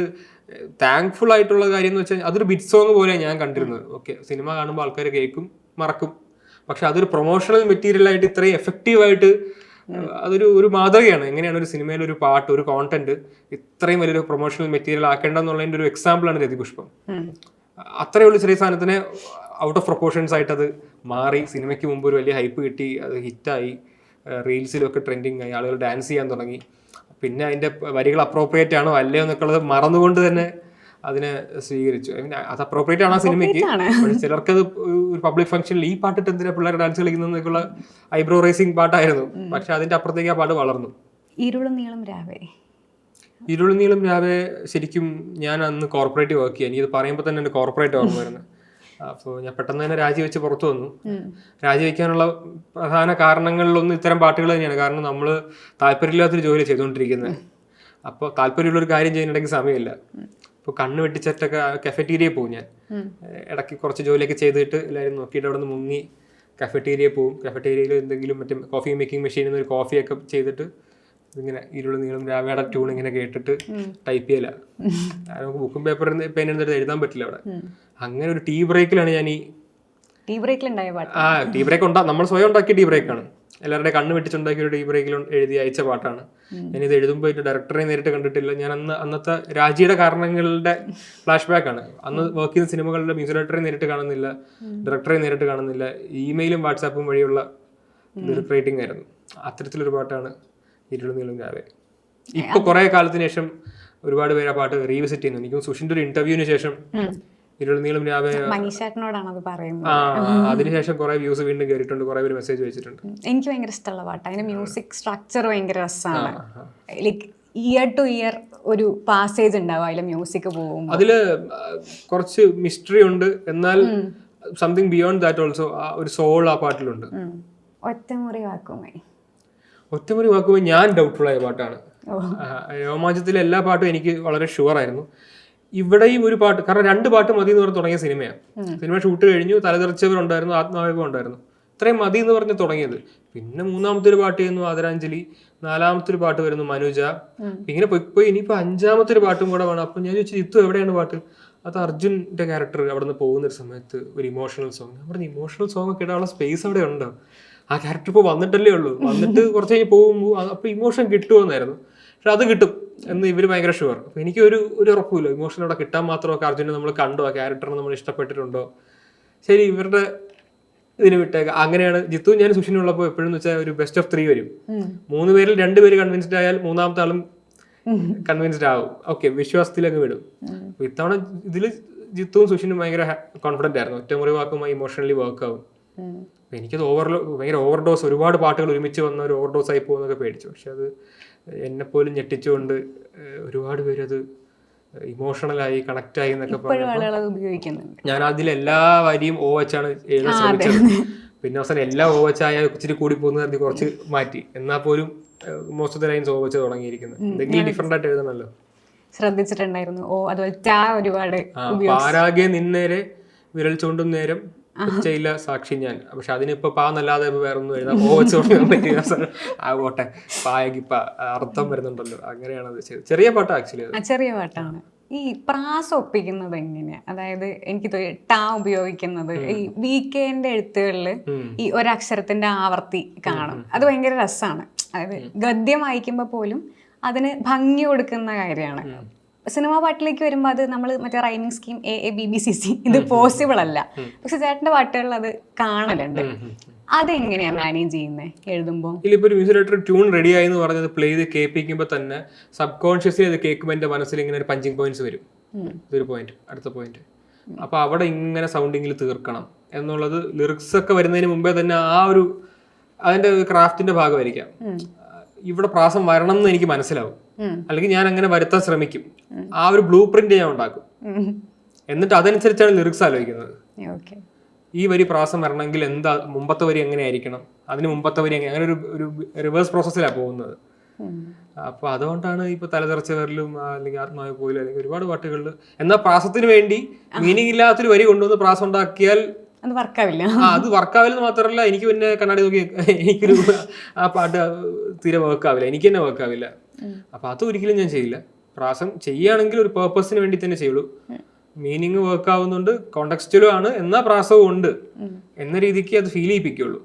താങ്ക്ഫുൾ ആയിട്ടുള്ള കാര്യം എന്ന് വെച്ചാൽ അതൊരു ബിറ്റ് സോങ് പോലെയാണ് ഞാൻ കണ്ടിരുന്നത്. ഓക്കെ സിനിമ കാണുമ്പോൾ ആൾക്കാർ കേൾക്കും മറക്കും. പക്ഷെ അതൊരു പ്രൊമോഷണൽ മെറ്റീരിയൽ ആയിട്ട് ഇത്രയും എഫക്റ്റീവായിട്ട് അതൊരു ഒരു മാതൃകയാണ്. എങ്ങനെയാണ് ഒരു സിനിമയിൽ ഒരു പാട്ട് ഒരു കോണ്ടന്റ് ഇത്രയും വലിയൊരു പ്രൊമോഷണൽ മെറ്റീരിയൽ ആക്കേണ്ടെന്നുള്ളതിന്റെ ഒരു എക്സാമ്പിളാണ് രതിപുഷ്പം. അത്രയേ അത്രയുള്ള ചെറിയ സാധനത്തിന് ഔട്ട് ഓഫ് പ്രൊപ്പോർഷൻസ് ആയിട്ട് അത് മാറി. സിനിമയ്ക്ക് മുമ്പ് ഒരു വലിയ ഹൈപ്പ് കിട്ടി അത് ഹിറ്റായി റീൽസിലൊക്കെ ട്രെൻഡിങ് ആയി. ആളുകൾ ഡാൻസ് ചെയ്യാൻ തുടങ്ങി. പിന്നെ അതിന്റെ വരികൾ അപ്രോപ്രിയേറ്റ് ആണോ അല്ലയോ എന്നൊക്കെ ഉള്ളത് മറന്നുകൊണ്ട് തന്നെ അതിനെ സ്വീകരിച്ചു. ഐ മീൻ അത് അപ്രോപ്രിയേറ്റ് ആണ് ആ സിനിമയ്ക്ക് ചിലർക്കത് ഒരു പബ്ലിക് ഫംഗ്ഷനിൽ ഈ പാട്ടിട്ട് എന്തിനാ പിള്ളേർ ഡാൻസ് കളിക്കുന്നതൊക്കെയുള്ള ഐബ്രോ റേസിംഗ് പാട്ടായിരുന്നു. പക്ഷെ അതിന്റെ അപ്പുറത്തേക്ക് ആ പാട്ട് വളർന്നു. ഇരുളും നീളം രാവേ. ഇരുളിനീളം രാവേ ശരിക്കും ഞാൻ അന്ന് കോർപ്പറേറ്റ് വർക്ക് ചെയ്യാൻ ഇത് പറയുമ്പോൾ തന്നെ എന്റെ കോർപ്പറേറ്റ് ഓർമ്മ വരുന്നത് അപ്പോൾ ഞാൻ പെട്ടെന്ന് തന്നെ രാജിവെച്ച് പുറത്തു വന്നു. രാജിവെക്കാനുള്ള പ്രധാന കാരണങ്ങളിലൊന്നും ഇത്തരം പാട്ടുകൾ തന്നെയാണ്. കാരണം നമ്മൾ താല്പര്യമില്ലാത്തൊരു ജോലി ചെയ്തുകൊണ്ടിരിക്കുന്നത് അപ്പോൾ താല്പര്യമുള്ള ഒരു കാര്യം ചെയ്യുന്നുണ്ടെങ്കിൽ സമയമില്ല. ഇപ്പോൾ കണ്ണ് വെട്ടിച്ചിട്ടൊക്കെ കഫറ്റീരിയ പോകും ഞാൻ. ഇടയ്ക്ക് കുറച്ച് ജോലിയൊക്കെ ചെയ്തിട്ട് എല്ലാവരും നോക്കിയിട്ട് അവിടെ നിന്ന് മുങ്ങി കഫറ്റീരിയ പോകും കഫറ്റീരിയയിൽ എന്തെങ്കിലും മറ്റേ കോഫി മേക്കിംഗ് മെഷീനിൽ നിന്ന് ഒരു കോഫിയൊക്കെ ചെയ്തിട്ട് ഇങ്ങനെ ഇരുൾ നീളം രാവയുടെ ട്യൂൺ ഇങ്ങനെ കേട്ടിട്ട് ടൈപ്പ് ചെയ്യല. നമുക്ക് ബുക്കും പേപ്പറും പേന എടുത്തിട്ട് എഴുതാൻ പറ്റില്ല അവിടെ. അങ്ങനെ ഒരു ടീ ബ്രേക്കിലാണ് ഞാൻ ഈ ടീ ബ്രേക്കിലുണ്ടായ പാട്ട്. ആ ടീ ബ്രേക്ക് ഉണ്ടാ. നമ്മൾ സ്വയം ഉണ്ടാക്കിയ ടീ ബ്രേക്കാണ് എല്ലാവരുടെ കണ്ണ് വെട്ടിച്ചുണ്ടാക്കിയ ഒരു ടീ ബ്രേക്കിൽ എഴുതി അയച്ച പാട്ടാണ്. ഞാനിത് എഴുതുമ്പോൾ ഇതിന്റെ ഡയറക്ടറെ നേരിട്ട് കണ്ടിട്ടില്ല. ഞാൻ അന്ന് അന്നത്തെ രാജിയുടെ കാരണങ്ങളുടെ ഫ്ലാഷ് ബാക്ക് ആണ്. അന്ന് വർക്ക് ചെയ്യുന്ന സിനിമകളുടെ മ്യൂസിക് ഡയറക്ടറെ നേരിട്ട് കാണുന്നില്ല. ഡയറക്ടറെ നേരിട്ട് കാണുന്നില്ല. ഇമെയിലും വാട്സാപ്പും വഴിയുള്ള ലിറിക് റൈറ്റിംഗ് ആയിരുന്നു. അത്തരത്തിലൊരു പാട്ടാണ് ഇരുളും നീളും രാവെ ഇപ്പൊ കുറെ കാലത്തിന് ശേഷം ഒരുപാട് പേര് ആ പാട്ട് റീവിസിറ്റ് ചെയ്യുന്നു. എനിക്കും സുഷിന്റെ ഒരു ഇന്റർവ്യൂവിന് ശേഷം ഇരുളു രാവിലെ രാവെ മനീഷേട്ടനോടാണ് അത് പറയുന്നത് അതിനുശേഷം കുറെ വ്യൂസ് വീണ്ടും കയറിയിട്ടുണ്ട് കുറെ പേര് മെസ്സേജ് വെച്ചിട്ടുണ്ട്. എനിക്ക് ഭയങ്കര ഇഷ്ടമുള്ള പാട്ട്. അതിന്റെ മ്യൂസിക് സ്ട്രക്ചർ ഭയങ്കര രസമാണ്. ലൈക്ക് ഇയർ ടു ഇയർ ഒരു പാസേജ് ഉണ്ടാവും അതിലെ മ്യൂസിക് പോകും അതിൽ കുറച്ച് മിസ്റ്ററി ഉണ്ട്. എന്നാൽ സംതിങ് ബിയോണ്ട് ദാറ്റ് ഓൾസോ ഒരു സോൾ ആ പാട്ടിലുണ്ട്. ഒറ്റമുറി വാക്കുമായി. ഒറ്റമുറി വാക്കുമായി ഞാൻ ഡൗട്ട്ഫുൾ ആയ പാട്ടാണ്. രോമാഞ്ചത്തിലെ എല്ലാ പാട്ടും എനിക്ക് വളരെ ഷുവർ ആയിരുന്നു. ഇവിടെയും ഒരു പാട്ട് കാരണം രണ്ട് പാട്ട് മതി എന്ന് പറഞ്ഞ് തുടങ്ങിയ സിനിമയാണ് സിനിമ ഷൂട്ട് കഴിഞ്ഞു തലതെറിച്ചവരുണ്ടായിരുന്നു ആത്മാവേഗം ഉണ്ടായിരുന്നു. ഇത്രയും മതി എന്ന് പറഞ്ഞ് തുടങ്ങിയത്. പിന്നെ മൂന്നാമത്തെ ഒരു പാട്ട് ചെയ്യുന്നു ആദരാഞ്ജലി. നാലാമത്തെ ഒരു പാട്ട് വരുന്നു മനുജ. ഇങ്ങനെ പോയി പോയി ഇനിയിപ്പോ അഞ്ചാമത്തെ ഒരു പാട്ടും കൂടെ വേണം. അപ്പൊ ഞാൻ ചോദിച്ചു ഇത്തു എവിടെയാണ് പാട്ട്? അത് അർജുന്റെ ക്യാരക്ടർ അവിടെ നിന്ന് പോകുന്ന ഒരു സമയത്ത് ഒരു ഇമോഷണൽ സോങ് ഞാൻ പറഞ്ഞു ഇമോഷണൽ സോങ് ഒക്കെ ഇടാനുള്ള സ്പേസ് അവിടെ ഉണ്ടോ? ആ ക്യാരക്ടർ ഇപ്പോൾ വന്നിട്ടല്ലേ ഉള്ളൂ. വന്നിട്ട് കുറച്ച് കഴിഞ്ഞ് പോകുമ്പോൾ അപ്പൊ ഇമോഷൻ കിട്ടുമെന്നായിരുന്നു പക്ഷെ അത് കിട്ടും. എന്ന് ഇവർ ഭയങ്കര ഷുവർ അപ്പൊ എനിക്ക് ഒരു ഒരു ഉറപ്പില്ല ഇമോഷൻ അവിടെ കിട്ടാൻ മാത്രമൊക്കെ അർജുനെ നമ്മൾ കണ്ടോ? ആ ക്യാരക്ടറിനെ നമ്മൾ ഇഷ്ടപ്പെട്ടിട്ടുണ്ടോ? ശരി ഇവരുടെ ഇതിന് വിട്ടേക്ക. അങ്ങനെയാണ്. ജിത്തു ഞാൻ സുഷിനുള്ളപ്പോൾ എപ്പോഴും വെച്ചാൽ ഒരു ബെസ്റ്റ് ഓഫ് ത്രീ വരും. മൂന്ന് പേരിൽ രണ്ട് പേര് കൺവിൻസ്ഡ് ആയാൽ മൂന്നാമത്തെ ആളും കൺവിൻസ്ഡ് ആവും. ഓക്കെ വിശ്വാസത്തിലങ്ങ് വിടും. അപ്പൊ ഇത്തവണ ഇതിൽ ജിത്തുവും സുഷിനും ഭയങ്കര കോൺഫിഡന്റ് ആയിരുന്നു. ഒറ്റമുറി വാക്കുമായി ഇമോഷണലി വർക്ക് ആവും. എനിക്കത് ഓവർ ഭയങ്കര ഓവർഡോസ് ഒരുപാട് പാട്ടുകൾ ഒരുമിച്ച് വന്ന ഒരു ഓവർഡോസ് ആയി പോകുന്നൊക്കെ പേടിച്ചു. പക്ഷെ അത് എന്നെ പോലും ഞെട്ടിച്ചുകൊണ്ട് ഒരുപാട് പേര് അത് ഇമോഷണലായി കണക്ട് ആയി എന്നൊക്കെ പറഞ്ഞു ഞാൻ അതിൽ എല്ലാ വരിയും ഓ വെച്ചാണ് എഴുതാൻ ശ്രമിച്ചത്. പിന്നെ അവസാനം എല്ലാ ഓ വെച്ചായ ഇച്ചിരി കൂടി പോകുന്ന കരുതി കുറച്ച് മാറ്റി. എന്നാൽ പോലും മോസ്റ്റ് ഓഫ് ദ ലൈൻസ് ഓ വെച്ച് തുടങ്ങിയിരിക്കുന്നത് എന്തെങ്കിലും ഡിഫറെന്റ് ആയിട്ട് എഴുതണല്ലോ. ശ്രദ്ധിച്ചിട്ടുണ്ടായിരുന്നു. ഓ അതുപോലെ ഒരുപാട് പാരാകെ നിന്നേരെ വിരൽ ചൂണ്ടും നേരം ചെയ്യില്ല സാക്ഷി ഞാൻ. പക്ഷെ അതിനിപ്പോ പാ എന്നല്ലാതെ വേറെ ഒന്നും എഴുതാം ഓ വെച്ച് ആകോട്ടെ. പായകിപ്പ അർത്ഥം വരുന്നുണ്ടല്ലോ. അങ്ങനെയാണ് അത് ചെയ്തത്. ചെറിയ പാട്ടാ ആക്ച്വലി ചെറിയ പാട്ടാണ്. ഈ പ്രാസം ഒപ്പിക്കുന്നത് എങ്ങനെയാ? അതായത് എനിക്ക് ടാ ഉപയോഗിക്കുന്നത് ഈ വി കെന്റെ എഴുത്തുകളിൽ ഈ ഒരക്ഷരത്തിന്റെ ആവർത്തി കാണും. അത് ഭയങ്കര രസമാണ് അതായത് ഗദ്യം വായിക്കുമ്പോൾ പോലും അതിന് ഭംഗി കൊടുക്കുന്ന കാര്യമാണ്. സിനിമാ പാട്ടിലേക്ക് വരുമ്പോൾ അത് നമ്മൾ മറ്റേ rhyming scheme A A B B C C ഇത് പോസിബിൾ അല്ല. പക്ഷെ ചേട്ടന്റെ പാട്ടുകളിൽ അത് കാണലുണ്ട്. അതെങ്ങനെയാ മാനേജ് ചെയ്യുന്നത് എഴുതുമ്പോൾ ഇതിലിപ്പോ ഒരു മ്യൂസിക് ഡയറക്ടർ ട്യൂൺ റെഡി ആയി എന്ന് പറഞ്ഞത് പ്ലേ ചെയ്ത് കേൾപ്പിക്കുമ്പോൾ തന്നെ സബ് കോൺഷ്യസ്ലി അത് കേൾക്കുമ്പോൾ എന്റെ മനസ്സിൽ ഇങ്ങനെ ഒരു പഞ്ചിങ് പോയിന്റ്സ് വരും. ഇതൊരു പോയിന്റ് അടുത്ത പോയിന്റ് അപ്പൊ അവിടെ ഇങ്ങനെ സൗണ്ടിങ്ങിൽ തീർക്കണം എന്നുള്ളത് ലിറിക്സ് ഒക്കെ വരുന്നതിന് മുമ്പേ തന്നെ ആ ഒരു അതിന്റെ ക്രാഫ്റ്റിന്റെ ഭാഗമായിരിക്കാം. ഇവിടെ പ്രാസം വരണം എന്ന് എനിക്ക് മനസ്സിലാവും. അല്ലെങ്കിൽ ഞാൻ അങ്ങനെ വരുത്താൻ ശ്രമിക്കും. ആ ഒരു ബ്ലൂ പ്രിന്റ് ഞാൻ ഉണ്ടാക്കും. എന്നിട്ട് അതനുസരിച്ചാണ് ലിറിക്സ് ആലോചിക്കുന്നത്. ഈ വരി പ്രാസം വരണമെങ്കിൽ എന്താ മുമ്പത്തെ വരി എങ്ങനെയായിരിക്കണം? അതിന് മുമ്പത്തെ വരി അങ്ങനെ ഒരു ഒരു റിവേഴ്സ് പ്രോസസ്സിലാണ് പോകുന്നത്. അപ്പൊ അതുകൊണ്ടാണ് ഇപ്പൊ തലതെറച്ചവരിലും അല്ലെങ്കിൽ ആത്മാവ് പോയാലും അല്ലെങ്കിൽ ഒരുപാട് പാട്ടുകളിൽ എന്നാൽ പ്രാസത്തിന് വേണ്ടി മീനിങ് ഇല്ലാത്തൊരു വരി കൊണ്ടുവന്ന് പ്രാസം ഉണ്ടാക്കിയാൽ അത് വർക്കാവില്ല ആ അത് വർക്കാവില്ലെന്ന് മാത്രമല്ല എനിക്ക് പിന്നെ കണ്ണാടി നോക്കി എനിക്കൊരു ആ പാട്ട് തീരെ വർക്കാവില്ല എനിക്ക് തന്നെ വർക്കാവില്ല അപ്പൊ അത് ഒരിക്കലും ഞാൻ ചെയ്യില്ല. പ്രാസം ചെയ്യുകയാണെങ്കിൽ ഒരു പേർപ്പസിന് വേണ്ടി തന്നെ ചെയ്യുള്ളൂ. മീനിങ് വർക്ക് ആവുന്നുണ്ട് കോണ്ടക്സ്റ്റിലും ആണ് എന്നാ പ്രാസവും ഉണ്ട്. എന്ന രീതിക്ക് അത് ഫീൽ ചെയ്യിപ്പിക്കുള്ളൂ.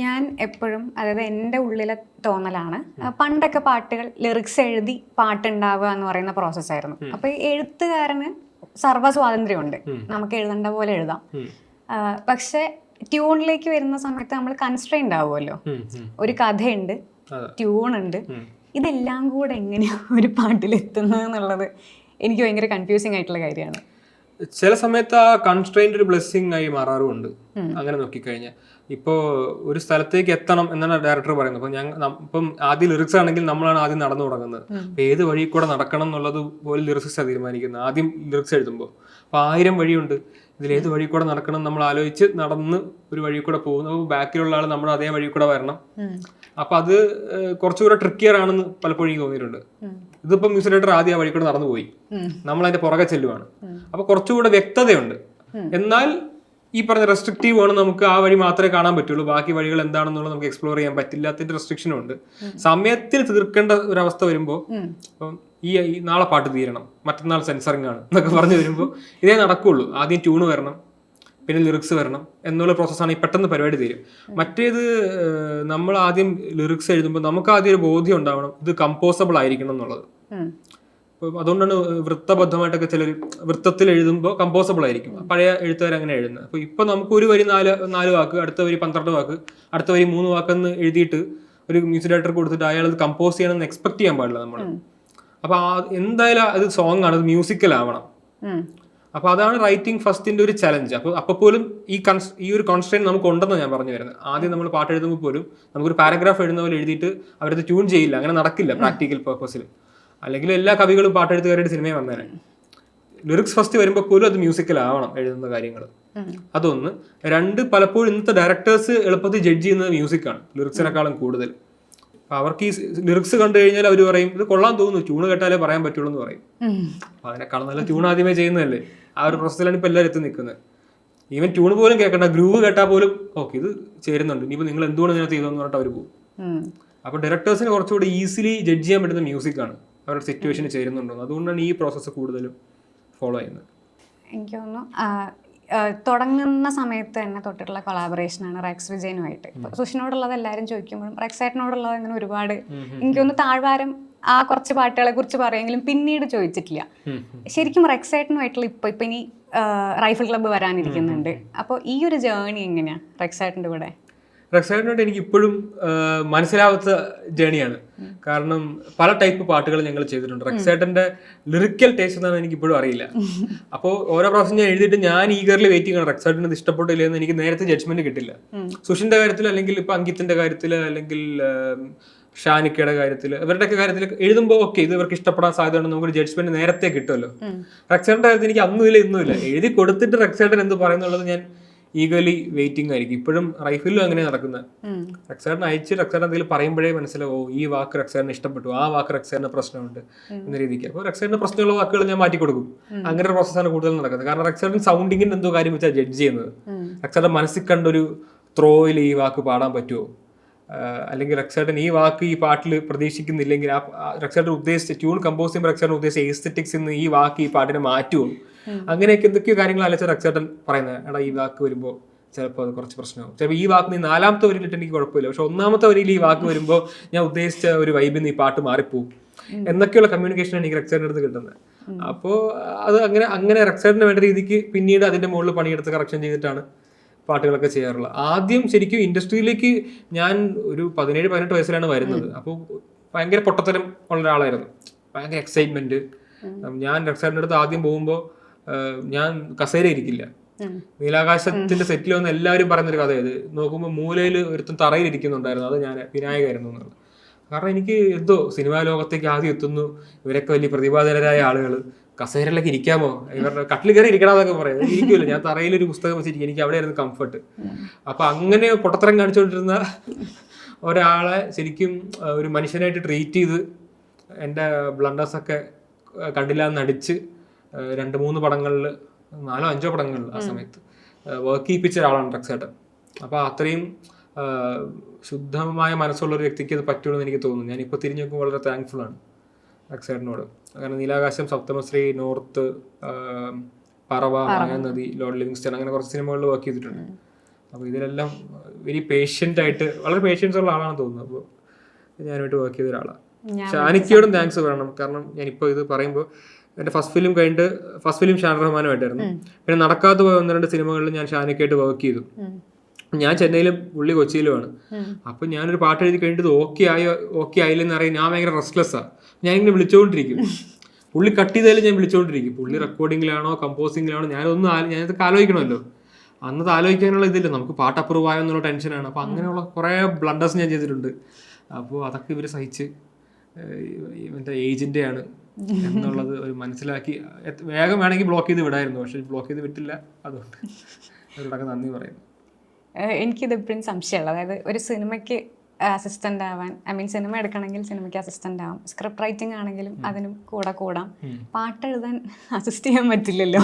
ഞാൻ എപ്പോഴും അതായത് എന്റെ ഉള്ളിലെ തോന്നലാണ് പണ്ടൊക്കെ പാട്ടുകൾ ലിറിക്സ് എഴുതി പാട്ടുണ്ടാവുക എന്ന് പറയുന്ന പ്രോസസ്സായിരുന്നു അപ്പോൾ എഴുത്തുകാരന് സർവ സ്വാതന്ത്ര്യമുണ്ട് നമുക്ക് എഴുതേണ്ട പോലെ എഴുതാം. പക്ഷെ ട്യൂണിലേക്ക് വരുന്ന സമയത്ത് നമ്മൾ കൺസ്ട്രെയിൻഡ് ആവുമല്ലോ. ഒരു കഥയുണ്ട്. ട്യൂൺ ഉണ്ട് ഇതെല്ലാം കൂടെ എങ്ങനെയാ ഒരു പാട്ടിൽ എത്തുന്നത് എന്നുള്ളത് എനിക്ക് ഭയങ്കര കൺഫ്യൂസിങ് ആയിട്ടുള്ള കാര്യമാണ്. ചില സമയത്ത് ആ കൺസ്ട്രെയിന്റ് ഒരു ബ്ലെസ്സിങ് ആയി മാറാറുമുണ്ട്. അങ്ങനെ നോക്കിക്കഴിഞ്ഞാൽ. ഇപ്പോൾ ഒരു സ്ഥലത്തേക്ക് എത്തണം എന്നാണ് ഡയറക്ടർ പറയുന്നത്. അപ്പം ഞങ്ങൾ ഇപ്പം ആദ്യം ലിറിക്സ് ആണെങ്കിൽ നമ്മളാണ് ആദ്യം നടന്നു തുടങ്ങുന്നത്. അപ്പം ഏത് വഴി കൂടെ നടക്കണം എന്നുള്ളത് പോലെ ലിറിക്സ് തീരുമാനിക്കുന്നത്. ആദ്യം ലിറിക്സ് എഴുതുമ്പോൾ. അപ്പോൾ ആയിരം വഴിയുണ്ട്. ഇതിൽ ഏത് വഴി കൂടെ നടക്കണം നമ്മൾ ആലോചിച്ച് നടന്ന് ഒരു വഴി കൂടെ പോകുന്നു. അപ്പോൾ ബാക്കിലുള്ള ആൾ നമ്മൾ അതേ വഴി കൂടെ വരണം. അപ്പൊ അത് കുറച്ചുകൂടെ ട്രിക്കിയർ ആണെന്ന് പലപ്പോഴും എനിക്ക് തോന്നിയിട്ടുണ്ട്. ഇതിപ്പോ മ്യൂസിക് ഡയറക്ടർ ആദ്യം ആ വഴി കൂടെ നടന്നു പോയി നമ്മൾ അതിന്റെ പുറകെ ചെല്ലുവാണ്. അപ്പൊ കുറച്ചുകൂടെ വ്യക്തതയുണ്ട്. എന്നാൽ ഈ പറഞ്ഞ റെസ്ട്രിക്റ്റീവ് ആണ് നമുക്ക് ആ വഴി മാത്രമേ കാണാൻ പറ്റുള്ളൂ. ബാക്കി വഴികൾ എന്താണെന്നുള്ളത് നമുക്ക് എക്സ്പ്ലോർ ചെയ്യാൻ പറ്റില്ലാത്തതിന്റെ റെസ്ട്രിക്ഷനും ഉണ്ട്. സമയത്തിൽ തീർക്കേണ്ട ഒരു അവസ്ഥ വരുമ്പോൾ ഇപ്പം ഈ നാളെ പാട്ട് തീരണം. മറ്റന്നാൾ സെൻസറിങ് ആണ് എന്നൊക്കെ പറഞ്ഞു വരുമ്പോൾ ഇതേ നടക്കുള്ളൂ. ആദ്യം ട്യൂണ് വരണം പിന്നെ ലിറിക്സ് വരണം എന്നുള്ള പ്രോസസ്സാണ് ഈ പെട്ടെന്ന് പരിപാടി തീരും. മറ്റേത് നമ്മൾ ആദ്യം ലിറിക്സ് എഴുതുമ്പോൾ നമുക്ക് ആദ്യം ഒരു ബോധ്യം ഉണ്ടാവണം. ഇത് കമ്പോസബിൾ ആയിരിക്കണം എന്നുള്ളത്. ഇപ്പം അതുകൊണ്ടാണ് വൃത്തബദ്ധമായിട്ടൊക്കെ ചിലർ വൃത്തത്തിൽ എഴുതുമ്പോൾ കമ്പോസബിൾ ആയിരിക്കും. പഴയ എഴുത്തുകാർ അങ്ങനെ എഴുതുന്നത്. അപ്പോൾ ഇപ്പൊ നമുക്ക് ഒരു വരി നാല് നാല് വാക്ക് അടുത്ത വരി പന്ത്രണ്ട് വാക്ക് അടുത്ത വരി മൂന്ന് വാക്കെന്ന് എഴുതിയിട്ട് ഒരു മ്യൂസിക് ഡയറക്ടർ കൊടുത്തിട്ട് അയാൾ അത് കമ്പോസ് ചെയ്യണമെന്ന് എക്സ്പെക്ട് ചെയ്യാൻ പാടില്ല നമ്മൾ അപ്പോൾ എന്തായാലും അത് സോങ് ആണ് അത് മ്യൂസിക്കൽ ആവണം. അപ്പോൾ അതാണ് റൈറ്റിംഗ് ഫസ്റ്റിന്റെ ഒരു ചലഞ്ച് അപ്പോൾ അപ്പോൾ പോലും ഈ കൺസ് ഈ ഒരു കോൺസ്റ്റന്റ് നമുക്ക് ഉണ്ടെന്ന് ഞാൻ പറഞ്ഞു വരുന്നത്. ആദ്യം നമ്മൾ പാട്ട് എഴുതുമ്പോൾ പോലും നമുക്കൊരു പാരഗ്രാഫ് എഴുതുന്ന പോലെ എഴുതിയിട്ട് അവരത് ട്യൂൺ ചെയ്യില്ല. അങ്ങനെ നടക്കില്ല പ്രാക്ടിക്കൽ പർപ്പസിൽ അല്ലെങ്കിൽ എല്ലാ കവികളും പാട്ടെഴുത്തുകാരുടെ സിനിമയും വന്നേനെ. ലിറിക്സ് ഫസ്റ്റ് വരുമ്പോൾ പോലും അത് മ്യൂസിക്കൽ ആവണം എഴുതുന്ന കാര്യങ്ങൾ. അതൊന്ന്. രണ്ട് പലപ്പോഴും ഇന്നത്തെ ഡയറക്ടേഴ്സ് എളുപ്പത്തിൽ ജഡ്ജ് ചെയ്യുന്നത് മ്യൂസിക്കാണ് ലിറിക്സിനെക്കാളും കൂടുതൽ. അപ്പൊ അവർക്ക് ഈ ലിറിക്സ് കണ്ടു കഴിഞ്ഞാൽ അവർ പറയും ഇത് കൊള്ളാൻ തോന്നുന്നു ട്യൂണ് കേട്ടാലേ പറയാൻ പറ്റുള്ളൂ എന്ന് പറയും. അപ്പൊ അതിനേക്കാളും നല്ല ട്യൂൺ ആദ്യമേ ചെയ്യുന്നതല്ലേ? ആ ഒരു പ്രോസസ്സിലാണ് ഇപ്പൊ എല്ലാവരും എത്തി നിൽക്കുന്നത്. ഈവൻ ട്യൂൺ പോലും കേൾക്കണ്ട ഗ്രൂവ് കേട്ടാൽ പോലും ഓക്കെ ഇത് ചേരുന്നുണ്ട് ഇനിയിപ്പോൾ നിങ്ങൾ എന്തുകൊണ്ട് ഇതിനകത്ത് ചെയ്തോന്ന് പറഞ്ഞിട്ട് അവർ പോകും. അപ്പൊ അപ്പോൾ ഡയറക്ടേഴ്സിന് കുറച്ചുകൂടി ഈസിലി ജഡ്ജ് ചെയ്യാൻ പറ്റുന്ന മ്യൂസിക്കാണ് അവരുടെ സിറ്റുവേഷന് ചേരുന്നുണ്ടോ. അതുകൊണ്ടാണ് ഈ പ്രോസസ്സ് കൂടുതലും ഫോളോ ചെയ്യുന്നത്. എനിക്ക് തോന്നുന്നു തുടങ്ങുന്ന സമയത്ത് തന്നെ തൊട്ടിട്ടുള്ള കൊളാബറേഷനാണ് റെക്സ് വിജയനുമായിട്ട്. സുഷിനോടുള്ളത് എല്ലാവരും ചോദിക്കുമ്പോഴും റെക്സ് ഏട്ടനോടുള്ളത് അങ്ങനെ ഒരുപാട് എനിക്ക് തോന്നുന്നു താഴ്വാരം ആ കുറച്ച് പാട്ടുകളെ കുറിച്ച് പറയുമെങ്കിലും പിന്നീട് ചോദിച്ചിട്ടില്ല. ശരിക്കും റെക്സ് ഏട്ടനുമായിട്ടുള്ള ഇപ്പൊ ഇപ്പൊ ഇനി റൈഫിൾ ക്ലബ്ബ് വരാനിരിക്കുന്നുണ്ട്. അപ്പോൾ ഈ ഒരു ജേണി എങ്ങനെയാ റെക്സ് ഏട്ടന്റെ കൂടെ? റെക്സൈഡിനോട് എനിക്ക് ഇപ്പോഴും മനസ്സിലാവാത്ത ജേണിയാണ് കാരണം പല ടൈപ്പ് പാട്ടുകൾ ഞങ്ങൾ ചെയ്തിട്ടുണ്ട്. റക്സേട്ടന്റെ ലിറിക്കൽ ടേസ്റ്റ് എന്നാണ് എനിക്ക് ഇപ്പോഴും അറിയില്ല. അപ്പോൾ ഓരോ പ്രാവശ്യം ഞാൻ എഴുതിയിട്ട് ഞാൻ ഈഗർലി വെയിറ്റ് ചെയ്യണം റെക്സൈഡിന് ഇത് ഇഷ്ടപ്പെട്ടില്ല എന്ന് എനിക്ക് നേരത്തെ ജഡ്ജ്മെന്റ് കിട്ടില്ല. സുഷിന്റെ കാര്യത്തിൽ അല്ലെങ്കിൽ ഇപ്പൊ അങ്കിത്തിന്റെ കാര്യത്തിൽ അല്ലെങ്കിൽ ഷാനിക്കയുടെ കാര്യത്തിൽ ഇവരുടെയൊക്കെ കാര്യത്തിൽ എഴുതുമ്പോൾ ഓക്കെ ഇത് ഇവർക്ക് ഇഷ്ടപ്പെടാൻ സാധ്യതയുണ്ട് നമുക്ക് ജഡ്ജ്മെന്റ് നേരത്തെ കിട്ടുമല്ലോ. റെക്സൈഡിന്റെ കാര്യത്തിൽ എനിക്ക് അന്നും ഇല്ല ഇന്നും ഇല്ല എഴുതി കൊടുത്തിട്ട് റക്സേട്ടൻ എന്ത് പറയുന്നുള്ളത് ഞാൻ ഈഗലി വെയിറ്റിംഗ് ആയിരിക്കും. ഇപ്പോഴും റൈഫിലും അങ്ങനെ നടക്കുന്നത്. റക്സാറിന് അയച്ച് റക്സാറിന് എന്തെങ്കിലും പറയുമ്പോഴേ മനസ്സിലാവും ഓ ഈ വാക്ക് റക്സാറിന് ഇഷ്ടപ്പെട്ടു ആ വാക്ക് റക്സാറിന് പ്രശ്നമുണ്ട് എന്ന രീതിക്ക്. അപ്പോൾ റക്സാറിന് പ്രശ്നമുള്ള വാക്കുകൾ ഞാൻ മാറ്റി കൊടുക്കും. അങ്ങനെ ഒരു പ്രോസസ്സാണ് കൂടുതൽ നടക്കുന്നത്. കാരണം റക്സാറിന് സൗണ്ടിങ്ങിന് എന്തോ കാര്യം വെച്ചാൽ ജഡ്ജ് ചെയ്യുന്നത്. റക്സാറിന്റെ മനസ്സിൽ കണ്ടൊരു ത്രോയിൽ ഈ വാക്ക് പാടാൻ പറ്റുമോ അല്ലെങ്കിൽ റക്സാട്ടൻ ഈ വാക്ക് ഈ പാട്ടിൽ പ്രതീക്ഷിക്കുന്നില്ലെങ്കിൽ ആ റക്സാട്ടൻ ഉദ്ദേശിച്ച ട്യൂൺ കമ്പോസ് ചെയ്യുമ്പോൾ റക്സാട്ടൻ ഉദ്ദേശിച്ച എസ്തറ്റിക്സ് ഈ വാക്ക് ഈ പാട്ടിനെ മാറ്റുമോ അങ്ങനെയൊക്കെ എന്തൊക്കെയോ കാര്യങ്ങൾ ആലോചിച്ച അക്സേട്ടൻ പറയുന്നത്. എടാ ഈ വാക്ക് വരുമ്പോൾ ചിലപ്പോൾ അത് കുറച്ച് പ്രശ്നമാവും. ചിലപ്പോൾ ഈ വാക്ക് നീ നാലാമത്തെ വരിയിലിട്ട് എനിക്ക് കുഴപ്പമില്ല. പക്ഷെ ഒന്നാമത്തെ വരിയിൽ ഈ വാക്ക് വരുമ്പോൾ ഞാൻ ഉദ്ദേശിച്ച ഒരു വൈബിൽ നിന്ന് ഈ പാട്ട് മാറിപ്പോവും. എന്നൊക്കെയുള്ള കമ്മ്യൂണിക്കേഷനാണ് എനിക്ക് റെക്സൈഡിന്റെ അടുത്ത് കിട്ടുന്നത്. അപ്പോൾ അത് അങ്ങനെ അങ്ങനെ റെക്സൈഡിന് വേണ്ട രീതിക്ക് പിന്നീട് അതിന്റെ മുകളിൽ പണിയെടുത്ത് കറക്ഷൻ ചെയ്തിട്ടാണ് പാട്ടുകളൊക്കെ ചെയ്യാറുള്ളത്. ആദ്യം ശരിക്കും ഇൻഡസ്ട്രിയിലേക്ക് ഞാൻ ഒരു പതിനേഴ് പതിനെട്ട് വയസ്സിലാണ് വരുന്നത്. അപ്പോൾ ഭയങ്കര പൊട്ടത്തരം ഉള്ള ഒരാളായിരുന്നു. ഭയങ്കര എക്സൈറ്റ്മെന്റ് ഞാൻ റെക്സൈഡിന്റെ അടുത്ത് ആദ്യം പോകുമ്പോൾ ഞാൻ കസേര ഇരിക്കില്ല. നീലാകാശത്തിന്റെ സെറ്റിൽ വന്ന് എല്ലാവരും പറയുന്നൊരു കഥയത് നോക്കുമ്പോൾ മൂലയിൽ ഒരുത്തും തറയിൽ ഇരിക്കുന്നുണ്ടായിരുന്നു. അത് ഞാൻ വിനായകമായിരുന്നു എന്നുള്ളത്. കാരണം എനിക്ക് എന്തോ സിനിമാ ലോകത്തേക്ക് ആദ്യം എത്തുന്നു. ഇവരൊക്കെ വലിയ പ്രതിഭാധനരായ ആളുകൾ കസേരയിലൊക്കെ ഇരിക്കാമോ? ഇവരുടെ കട്ടിൽ കയറി ഇരിക്കണമെന്നൊക്കെ പറയാം. ഇരിക്കുമല്ലോ. ഞാൻ തറയിൽ ഒരു പുസ്തകം വെച്ചിരിക്കും. എനിക്ക് അവിടെയായിരുന്നു കംഫർട്ട് അപ്പൊ അങ്ങനെ പൊട്ടത്തരം കാണിച്ചുകൊണ്ടിരുന്ന ഒരാളെ ശരിക്കും ഒരു മനുഷ്യനായിട്ട് ട്രീറ്റ് ചെയ്ത് എന്റെ ബ്ലണ്ടേഴ്സൊക്കെ കണ്ടില്ല എന്ന് രണ്ട് മൂന്ന് പടങ്ങളിൽ നാലോ അഞ്ചോ പടങ്ങളിൽ ആ സമയത്ത്. വർക്ക് ചെയ്യിപ്പിച്ച ഒരാളാണ് ഡ്രഗ്സേട്ടൻ അപ്പോൾ അത്രയും ശുദ്ധമായ മനസ്സുള്ള ഒരു വ്യക്തിക്ക് അത് പറ്റുമെന്ന് എനിക്ക് തോന്നുന്നു. ഞാനിപ്പോൾ തിരിഞ്ഞു നോക്കുമ്പോൾ വളരെ താങ്ക്ഫുൾ ആണ് ഡ്രഗ്സേട്ടനോട് അങ്ങനെ നീലാകാശം സപ്തമശ്രീ നോർത്ത് പറവ നദി ലോർഡ് ലിവിങ്സ്റ്റൺ അങ്ങനെ കുറച്ച് സിനിമകളിൽ വർക്ക് ചെയ്തിട്ടുണ്ട്. അപ്പോൾ ഇതിലെല്ലാം വെരി പേഷ്യന്റ് ആയിട്ട് വളരെ പേഷ്യൻസ് ഉള്ള ആളാണെന്ന് തോന്നുന്നു. അപ്പോൾ ഞാനായിട്ട് വർക്ക് ചെയ്ത ഒരാളാണ് ഷാനിക്കയോടും താങ്ക്സ് പറയണം. കാരണം ഞാനിപ്പോൾ ഇത് പറയുമ്പോൾ എന്റെ ഫസ്റ്റ് ഫിലിം കഴിഞ്ഞിട്ട് ഫസ്റ്റ് ഫിലിം ഷാൻ റഹ്മാനുമായിട്ടായിരുന്നു പിന്നെ നടക്കാത്ത പോയ ഒന്ന് രണ്ട് സിനിമകളിൽ ഞാൻ ഷാനിക്കായിട്ട് വർക്ക് ചെയ്തു. ഞാൻ ചെന്നൈയിലും പുള്ളി കൊച്ചിയിലുമാണ്. അപ്പൊ ഞാനൊരു പാട്ട് എഴുതി കഴിഞ്ഞിട്ട് ഓക്കെ ആയോ ഓക്കെ ആയില്ലെന്ന് അറിയാൻ ഞാൻ ഭയങ്കര റെസ്റ്റ്ലെസ്സാണ് ഞാൻ ഇങ്ങനെ വിളിച്ചുകൊണ്ടിരിക്കും പുള്ളി കട്ട് ചെയ്താലും ഞാൻ വിളിച്ചുകൊണ്ടിരിക്കും പുള്ളി റെക്കോർഡിങ്ങിലാണോ കമ്പോസിങ്ങിലാണോ ഞാനൊന്നും ഞാനിതൊക്കെ ആലോചിക്കണമല്ലോ. അന്നത് ആലോചിക്കാനുള്ള ഇതില്ല. നമുക്ക് പാട്ട് അപ്രൂവ് ആയോ എന്നുള്ള ടെൻഷനാണ് അപ്പോൾ അങ്ങനെയുള്ള കുറേ ബ്ലണ്ടേഴ്സ് ഞാൻ ചെയ്തിട്ടുണ്ട്. അപ്പോൾ അതൊക്കെ ഇവർ സഹിച്ച് മറ്റേ ഏജിന്റെയാണ് എന്നുള്ളത് ഒരു മനസ്സിലാക്കി വേഗം വേണമെങ്കിൽ ബ്ലോക്ക് ചെയ്ത് വിടായിരുന്നു പക്ഷെ ബ്ലോക്ക് ചെയ്ത് വിട്ടില്ല. അതുകൊണ്ട് അവരോടൊക്കെ നന്ദി പറയുന്നു. എനിക്കിത് ഇപ്പോഴും സംശയമുള്ള അതായത് ഒരു സിനിമയ്ക്ക് അസിസ്റ്റന്റ് ആവാൻ ഐ മീൻ സിനിമ എടുക്കണമെങ്കിൽ സിനിമയ്ക്ക് അസിസ്റ്റന്റ് ആവാം. സ്ക്രിപ്റ്റ് റൈറ്റിംഗ് ആണെങ്കിലും അതിനും കൂടെ കൂടാം. പാട്ട് എഴുതാൻ അസിസ്റ്റ് ചെയ്യാൻ പറ്റില്ലല്ലോ.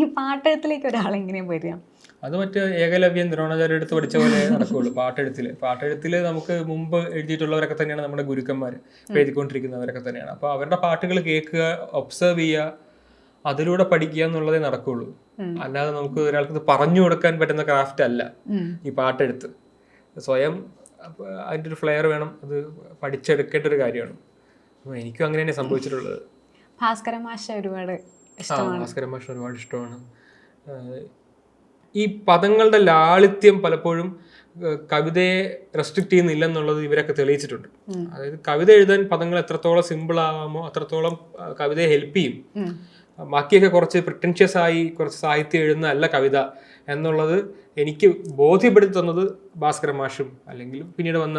ഈ പാട്ടെഴുത്തിലേക്ക് ഒരാൾ എങ്ങനെയാ വരിക? അത് മറ്റേ ഏകലവ്യൻ ദ്രോണാചാര്യ എടുത്ത് പഠിച്ച പോലെ നടക്കുകയുള്ളൂ പാട്ടെഴുത്തിൽ. പാട്ടെഴുത്തിൽ നമുക്ക് മുമ്പ് എഴുതിയിട്ടുള്ളവരൊക്കെ തന്നെയാണ് നമ്മുടെ ഗുരുക്കന്മാർ എഴുതിക്കൊണ്ടിരിക്കുന്നവരൊക്കെ തന്നെയാണ്. അപ്പോൾ അവരുടെ പാട്ടുകൾ കേൾക്കുക ഒബ്സർവ് ചെയ്യുക അതിലൂടെ പഠിക്കുക എന്നുള്ളതേ നടക്കുകയുള്ളൂ അല്ലാതെ നമുക്ക് ഒരാൾക്ക് പറഞ്ഞു കൊടുക്കാൻ പറ്റുന്ന ക്രാഫ്റ്റ് അല്ല ഈ പാട്ടെഴുത്ത്. സ്വയം അതിന്റെ ഒരു ഫ്ലെയർ വേണം അത് പഠിച്ചെടുക്കേണ്ട ഒരു കാര്യമാണ്. എനിക്കും അങ്ങനെ തന്നെ സംഭവിച്ചിട്ടുള്ളത്. ഭാസ്കര മാഷ ഒരുപാട് ഒരുപാട് ഇഷ്ടമാണ്. ഈ പദങ്ങളുടെ ലാളിത്യം പലപ്പോഴും കവിതയെ റെസ്ട്രിക്ട് ചെയ്യുന്നില്ല എന്നുള്ളത് ഇവരൊക്കെ തെളിയിച്ചിട്ടുണ്ട്. അതായത് കവിത എഴുതാൻ പദങ്ങൾ എത്രത്തോളം സിമ്പിൾ ആവാമോ അത്രത്തോളം കവിതയെ ഹെൽപ്പ് ചെയ്യും. ബാക്കിയൊക്കെ കുറച്ച് പ്രിട്ടൻഷ്യസ് ആയി കുറച്ച് സാഹിത്യം എഴുതുന്ന അല്ല കവിത എന്നുള്ളത് എനിക്ക് ബോധ്യപ്പെടുത്തി തന്നത് ഭാസ്കര മാഷും അല്ലെങ്കിൽ പിന്നീട് വന്ന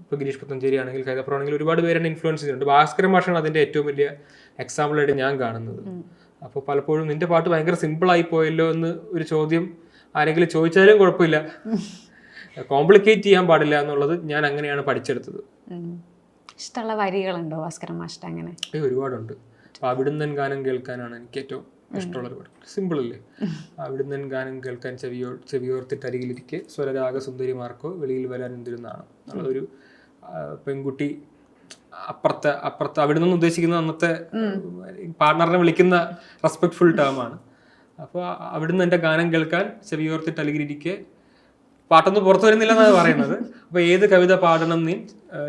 ഇപ്പോൾ ഗിരീഷ് പുത്തഞ്ചേരി ആണെങ്കിൽ കൈതപ്പുറം ഒരുപാട് പേരാണ് ഇൻഫ്ലുവൻസ് ചെയ്തിട്ടുണ്ട് ഭാസ്കര മാഷാണ് അതിന്റെ ഏറ്റവും വലിയ എക്സാമ്പിൾ ആയിട്ട് ഞാൻ കാണുന്നത്. അപ്പോൾ പലപ്പോഴും നിന്റെ പാട്ട് ഭയങ്കര സിമ്പിൾ ആയി പോയല്ലോ എന്ന് ഒരു ചോദ്യം ആരെങ്കിലും ചോദിച്ചാലും കുഴപ്പമില്ല. കോംപ്ലിക്കേറ്റ് ചെയ്യാൻ പാടില്ല എന്നുള്ളത് ഞാൻ അങ്ങനെയാണ് പഠിച്ചെടുത്തത്. ഇഷ്ടമുള്ള വരികളുണ്ടോ ഭാസ്കരൻ മാഷ്ട അങ്ങനെ? ഒരുപാടുണ്ട്. അവിടുന്ന് ഗാനം കേൾക്കാനാണ് എനിക്ക് ഏറ്റവും ഇഷ്ടമുള്ള ഒരുപാട് സിമ്പിൾ അല്ലേ? അവിടുന്ന് ഗാനം കേൾക്കാൻ ചെവിയോ ചെവിയോർത്തിട്ട് അരികിലിരിക്കെ സ്വരരാഗ സുന്ദരിമാർക്കോ വെളിയിൽ വരാൻ എന്തിരുന്നാണ് ഒരു പെൺകുട്ടി അപ്പുറത്തെ അപ്പുറത്തെ അവിടെ നിന്ന് ഉദ്ദേശിക്കുന്ന അന്നത്തെ പാർട്ണറിനെ വിളിക്കുന്ന റെസ്പെക്ട്ഫുൾ ടേമാണ് അപ്പോൾ അവിടുന്ന് എന്റെ ഗാനം കേൾക്കാൻ ചെവിയോർത്തിട്ട് അലകിരിക്കെ പാട്ടൊന്നും പുറത്തു വരുന്നില്ല എന്നാണ് പറയുന്നത്. അപ്പോൾ ഏത് കവിത പാടണം നീ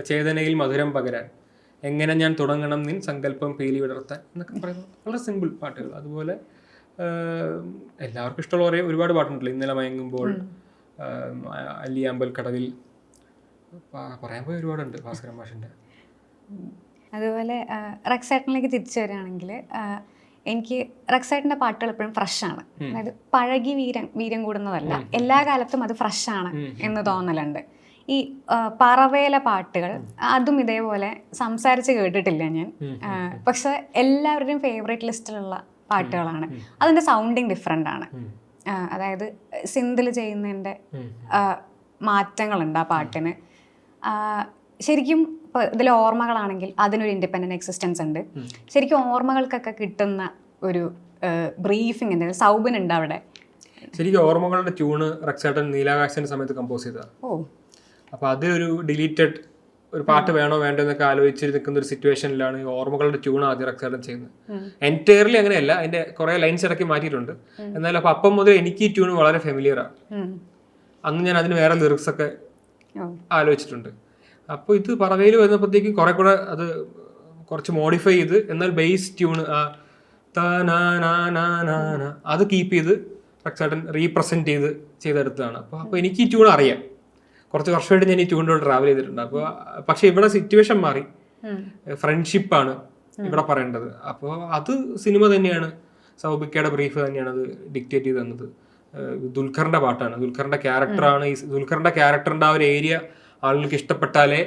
ചേതനയിൽ മധുരം പകരാൻ? എങ്ങനെ ഞാൻ തുടങ്ങണം നീ സങ്കല്പം പേലി വിടർത്താൻ? എന്നൊക്കെ പറയുന്നത് വളരെ സിമ്പിൾ പാട്ടുകൾ. അതുപോലെ എല്ലാവർക്കും ഇഷ്ടമുള്ള കുറേ ഒരുപാട് പാട്ടുണ്ടല്ലോ. ഇന്നലെ മയങ്ങുമ്പോൾ അല്ലി അമ്പൽ കടവിൽ പറയാൻ പോയ ഒരുപാടുണ്ട് ഭാസ്കരൻ മാഷിന്റെ അതുപോലെ റക്സൈറ്റിലേക്ക് തിരിച്ചു വരികയാണെങ്കിൽ എനിക്ക് റക്സൈറ്റിന്റെ പാട്ടുകൾ എപ്പോഴും ഫ്രഷാണ് അതായത് പഴകി വീരം വീരം കൂടുന്നതല്ല. എല്ലാ കാലത്തും അത് ഫ്രഷാണ് എന്ന് തോന്നലുണ്ട്. ഈ പറവേല പാട്ടുകൾ അതും ഇതേപോലെ സംസാരിച്ച് കേട്ടിട്ടില്ല ഞാൻ. പക്ഷെ എല്ലാവരുടെയും ഫേവറേറ്റ് ലിസ്റ്റിലുള്ള പാട്ടുകളാണ്. അതിന്റെ സൗണ്ടിങ് ഡിഫറെന്റ് ആണ്. അതായത് സിന്തിൽ ചെയ്യുന്നതിന്റെ മാറ്റങ്ങളുണ്ട് ആ പാട്ടിന്. ശരിക്കും ഇപ്പോൾ ഇതിലെ ഓർമ്മകളാണെങ്കിൽ അതിനൊരു ഇൻഡിപെൻഡന്റ് എക്സിസ്റ്റൻസ് ഉണ്ട്. ശരിക്കും ഓർമ്മകൾക്കൊക്കെ കിട്ടുന്ന ഒരു ബ്രീഫിംഗ് എന്തെങ്കിലും സൗബിൻ ഉണ്ട് അവിടെ. ശരിക്കും ഓർമ്മകളുടെ ട്യൂണ് റക്സാട്ടൻ നീലാകാശന്റെ സമയത്ത് കമ്പോസ് ചെയ്തതാണ് ഓ. അപ്പോൾ അതൊരു ഡിലീറ്റഡ് ഒരു പാട്ട് വേണോ വേണ്ടോ എന്നൊക്കെ ആലോചിച്ച് നിൽക്കുന്ന ഒരു സിറ്റുവേഷനിലാണ് ഈ ഓർമ്മകളുടെ ട്യൂൺ ആദ്യം റക്സാട്ടൻ ചെയ്യുന്നത്. എന്റയർലി അങ്ങനെയല്ല അതിന്റെ കുറെ ലൈൻസ് ഇടയ്ക്ക് മാറ്റിയിട്ടുണ്ട്. എന്നാലും അപ്പം അപ്പം മുതൽ എനിക്ക് ഈ ട്യൂൺ വളരെ ഫെമിലിയറാണ്. അന്ന് ഞാൻ അതിന് വേറെ ലിറിക്സ് ഒക്കെ ആലോചിച്ചിട്ടുണ്ട്. അപ്പോൾ ഇത് പറവയിൽ വരുന്നപ്പോഴത്തേക്കും കുറെ കൂടെ അത് കുറച്ച് മോഡിഫൈ ചെയ്ത് എന്നാൽ ബേസ് ട്യൂൺ അത് കീപ്പ് ചെയ്ത് റക്സാട്ടൻ റീപ്രസെന്റ് ചെയ്ത് ചെയ്തെടുത്തതാണ്. അപ്പോൾ അപ്പോൾ എനിക്ക് ഈ ട്യൂൺ അറിയാം. കുറച്ച് വർഷമായിട്ട് ഞാൻ ഈ ട്യൂണിലൂടെ ട്രാവൽ ചെയ്തിട്ടുണ്ട്. അപ്പോൾ പക്ഷേ ഇവിടെ സിറ്റുവേഷൻ മാറി. ഫ്രണ്ട്ഷിപ്പാണ് ഇവിടെ പറയേണ്ടത്. അപ്പോൾ അത് സിനിമ തന്നെയാണ്. സൗബിക്കയുടെ ബ്രീഫ് തന്നെയാണ് അത് ഡിക്റ്റേറ്റ് ചെയ്ത് തന്നത്. ദുൽഖറിന്റെ പാട്ടാണ്. ദുൽഖറിന്റെ ക്യാരക്ടറാണ് ഈ ദുൽഖറിന്റെ ക്യാരക്ടറിന്റെ ആ ഒരു ഏരിയ ആളുകൾക്ക് ഇഷ്ടപ്പെട്ടാലേ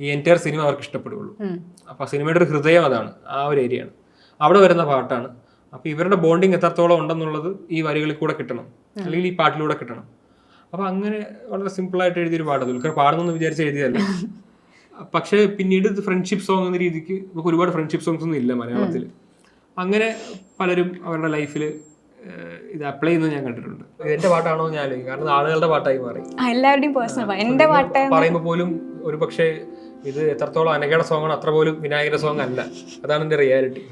ഈ എന്റയർ സിനിമ അവർക്ക് ഇഷ്ടപ്പെടുകയുള്ളൂ അപ്പൊ അപ്പോൾ ആ സിനിമയുടെ ഒരു ഹൃദയം അതാണ് ആ ഒരു ഏരിയയാണ് അവിടെ വരുന്ന പാട്ടാണ്. അപ്പോൾ ഇവരുടെ ബോണ്ടിങ് എത്രത്തോളം ഉണ്ടെന്നുള്ളത് ഈ വരികളിൽ കൂടെ കിട്ടണം. അല്ലെങ്കിൽ ഈ പാട്ടിലൂടെ കിട്ടണം. അപ്പോൾ അങ്ങനെ വളരെ സിമ്പിൾ ആയിട്ട് എഴുതിയൊരു പാട്ട് ദുൽഖർ പാടുന്നു വിചാരിച്ച് എഴുതിയതല്ല. പക്ഷേ പിന്നീട് ഇത് ഫ്രണ്ട്ഷിപ്പ് സോങ് എന്ന രീതിക്ക് നമുക്ക് ഒരുപാട് ഫ്രണ്ട്ഷിപ്പ് സോങ്സ് ഒന്നും ഇല്ല മലയാളത്തിൽ അങ്ങനെ പലരും അവരുടെ ലൈഫിൽ ഇത് അപ്ലൈ ചെയ്യുന്നത് ഞാൻ കണ്ടിട്ടുണ്ട്. എന്റെ പാട്ടാണോ എന്ന് ഞാൻ കാരണം ആളുകളുടെ പാട്ടായി മാറി. എല്ലാവരുടെയും പേഴ്സണൽ എന്റെ പാട്ട് പറയുമ്പോൾ പോലും ഒരു പക്ഷേ ഇത് എത്രത്തോളം അനഘയുടെ സോങ്ങാണ് അത്ര പോലും വിനായകന്റെ സോങ് അല്ല. അതാണ് എന്റെ റിയാലിറ്റി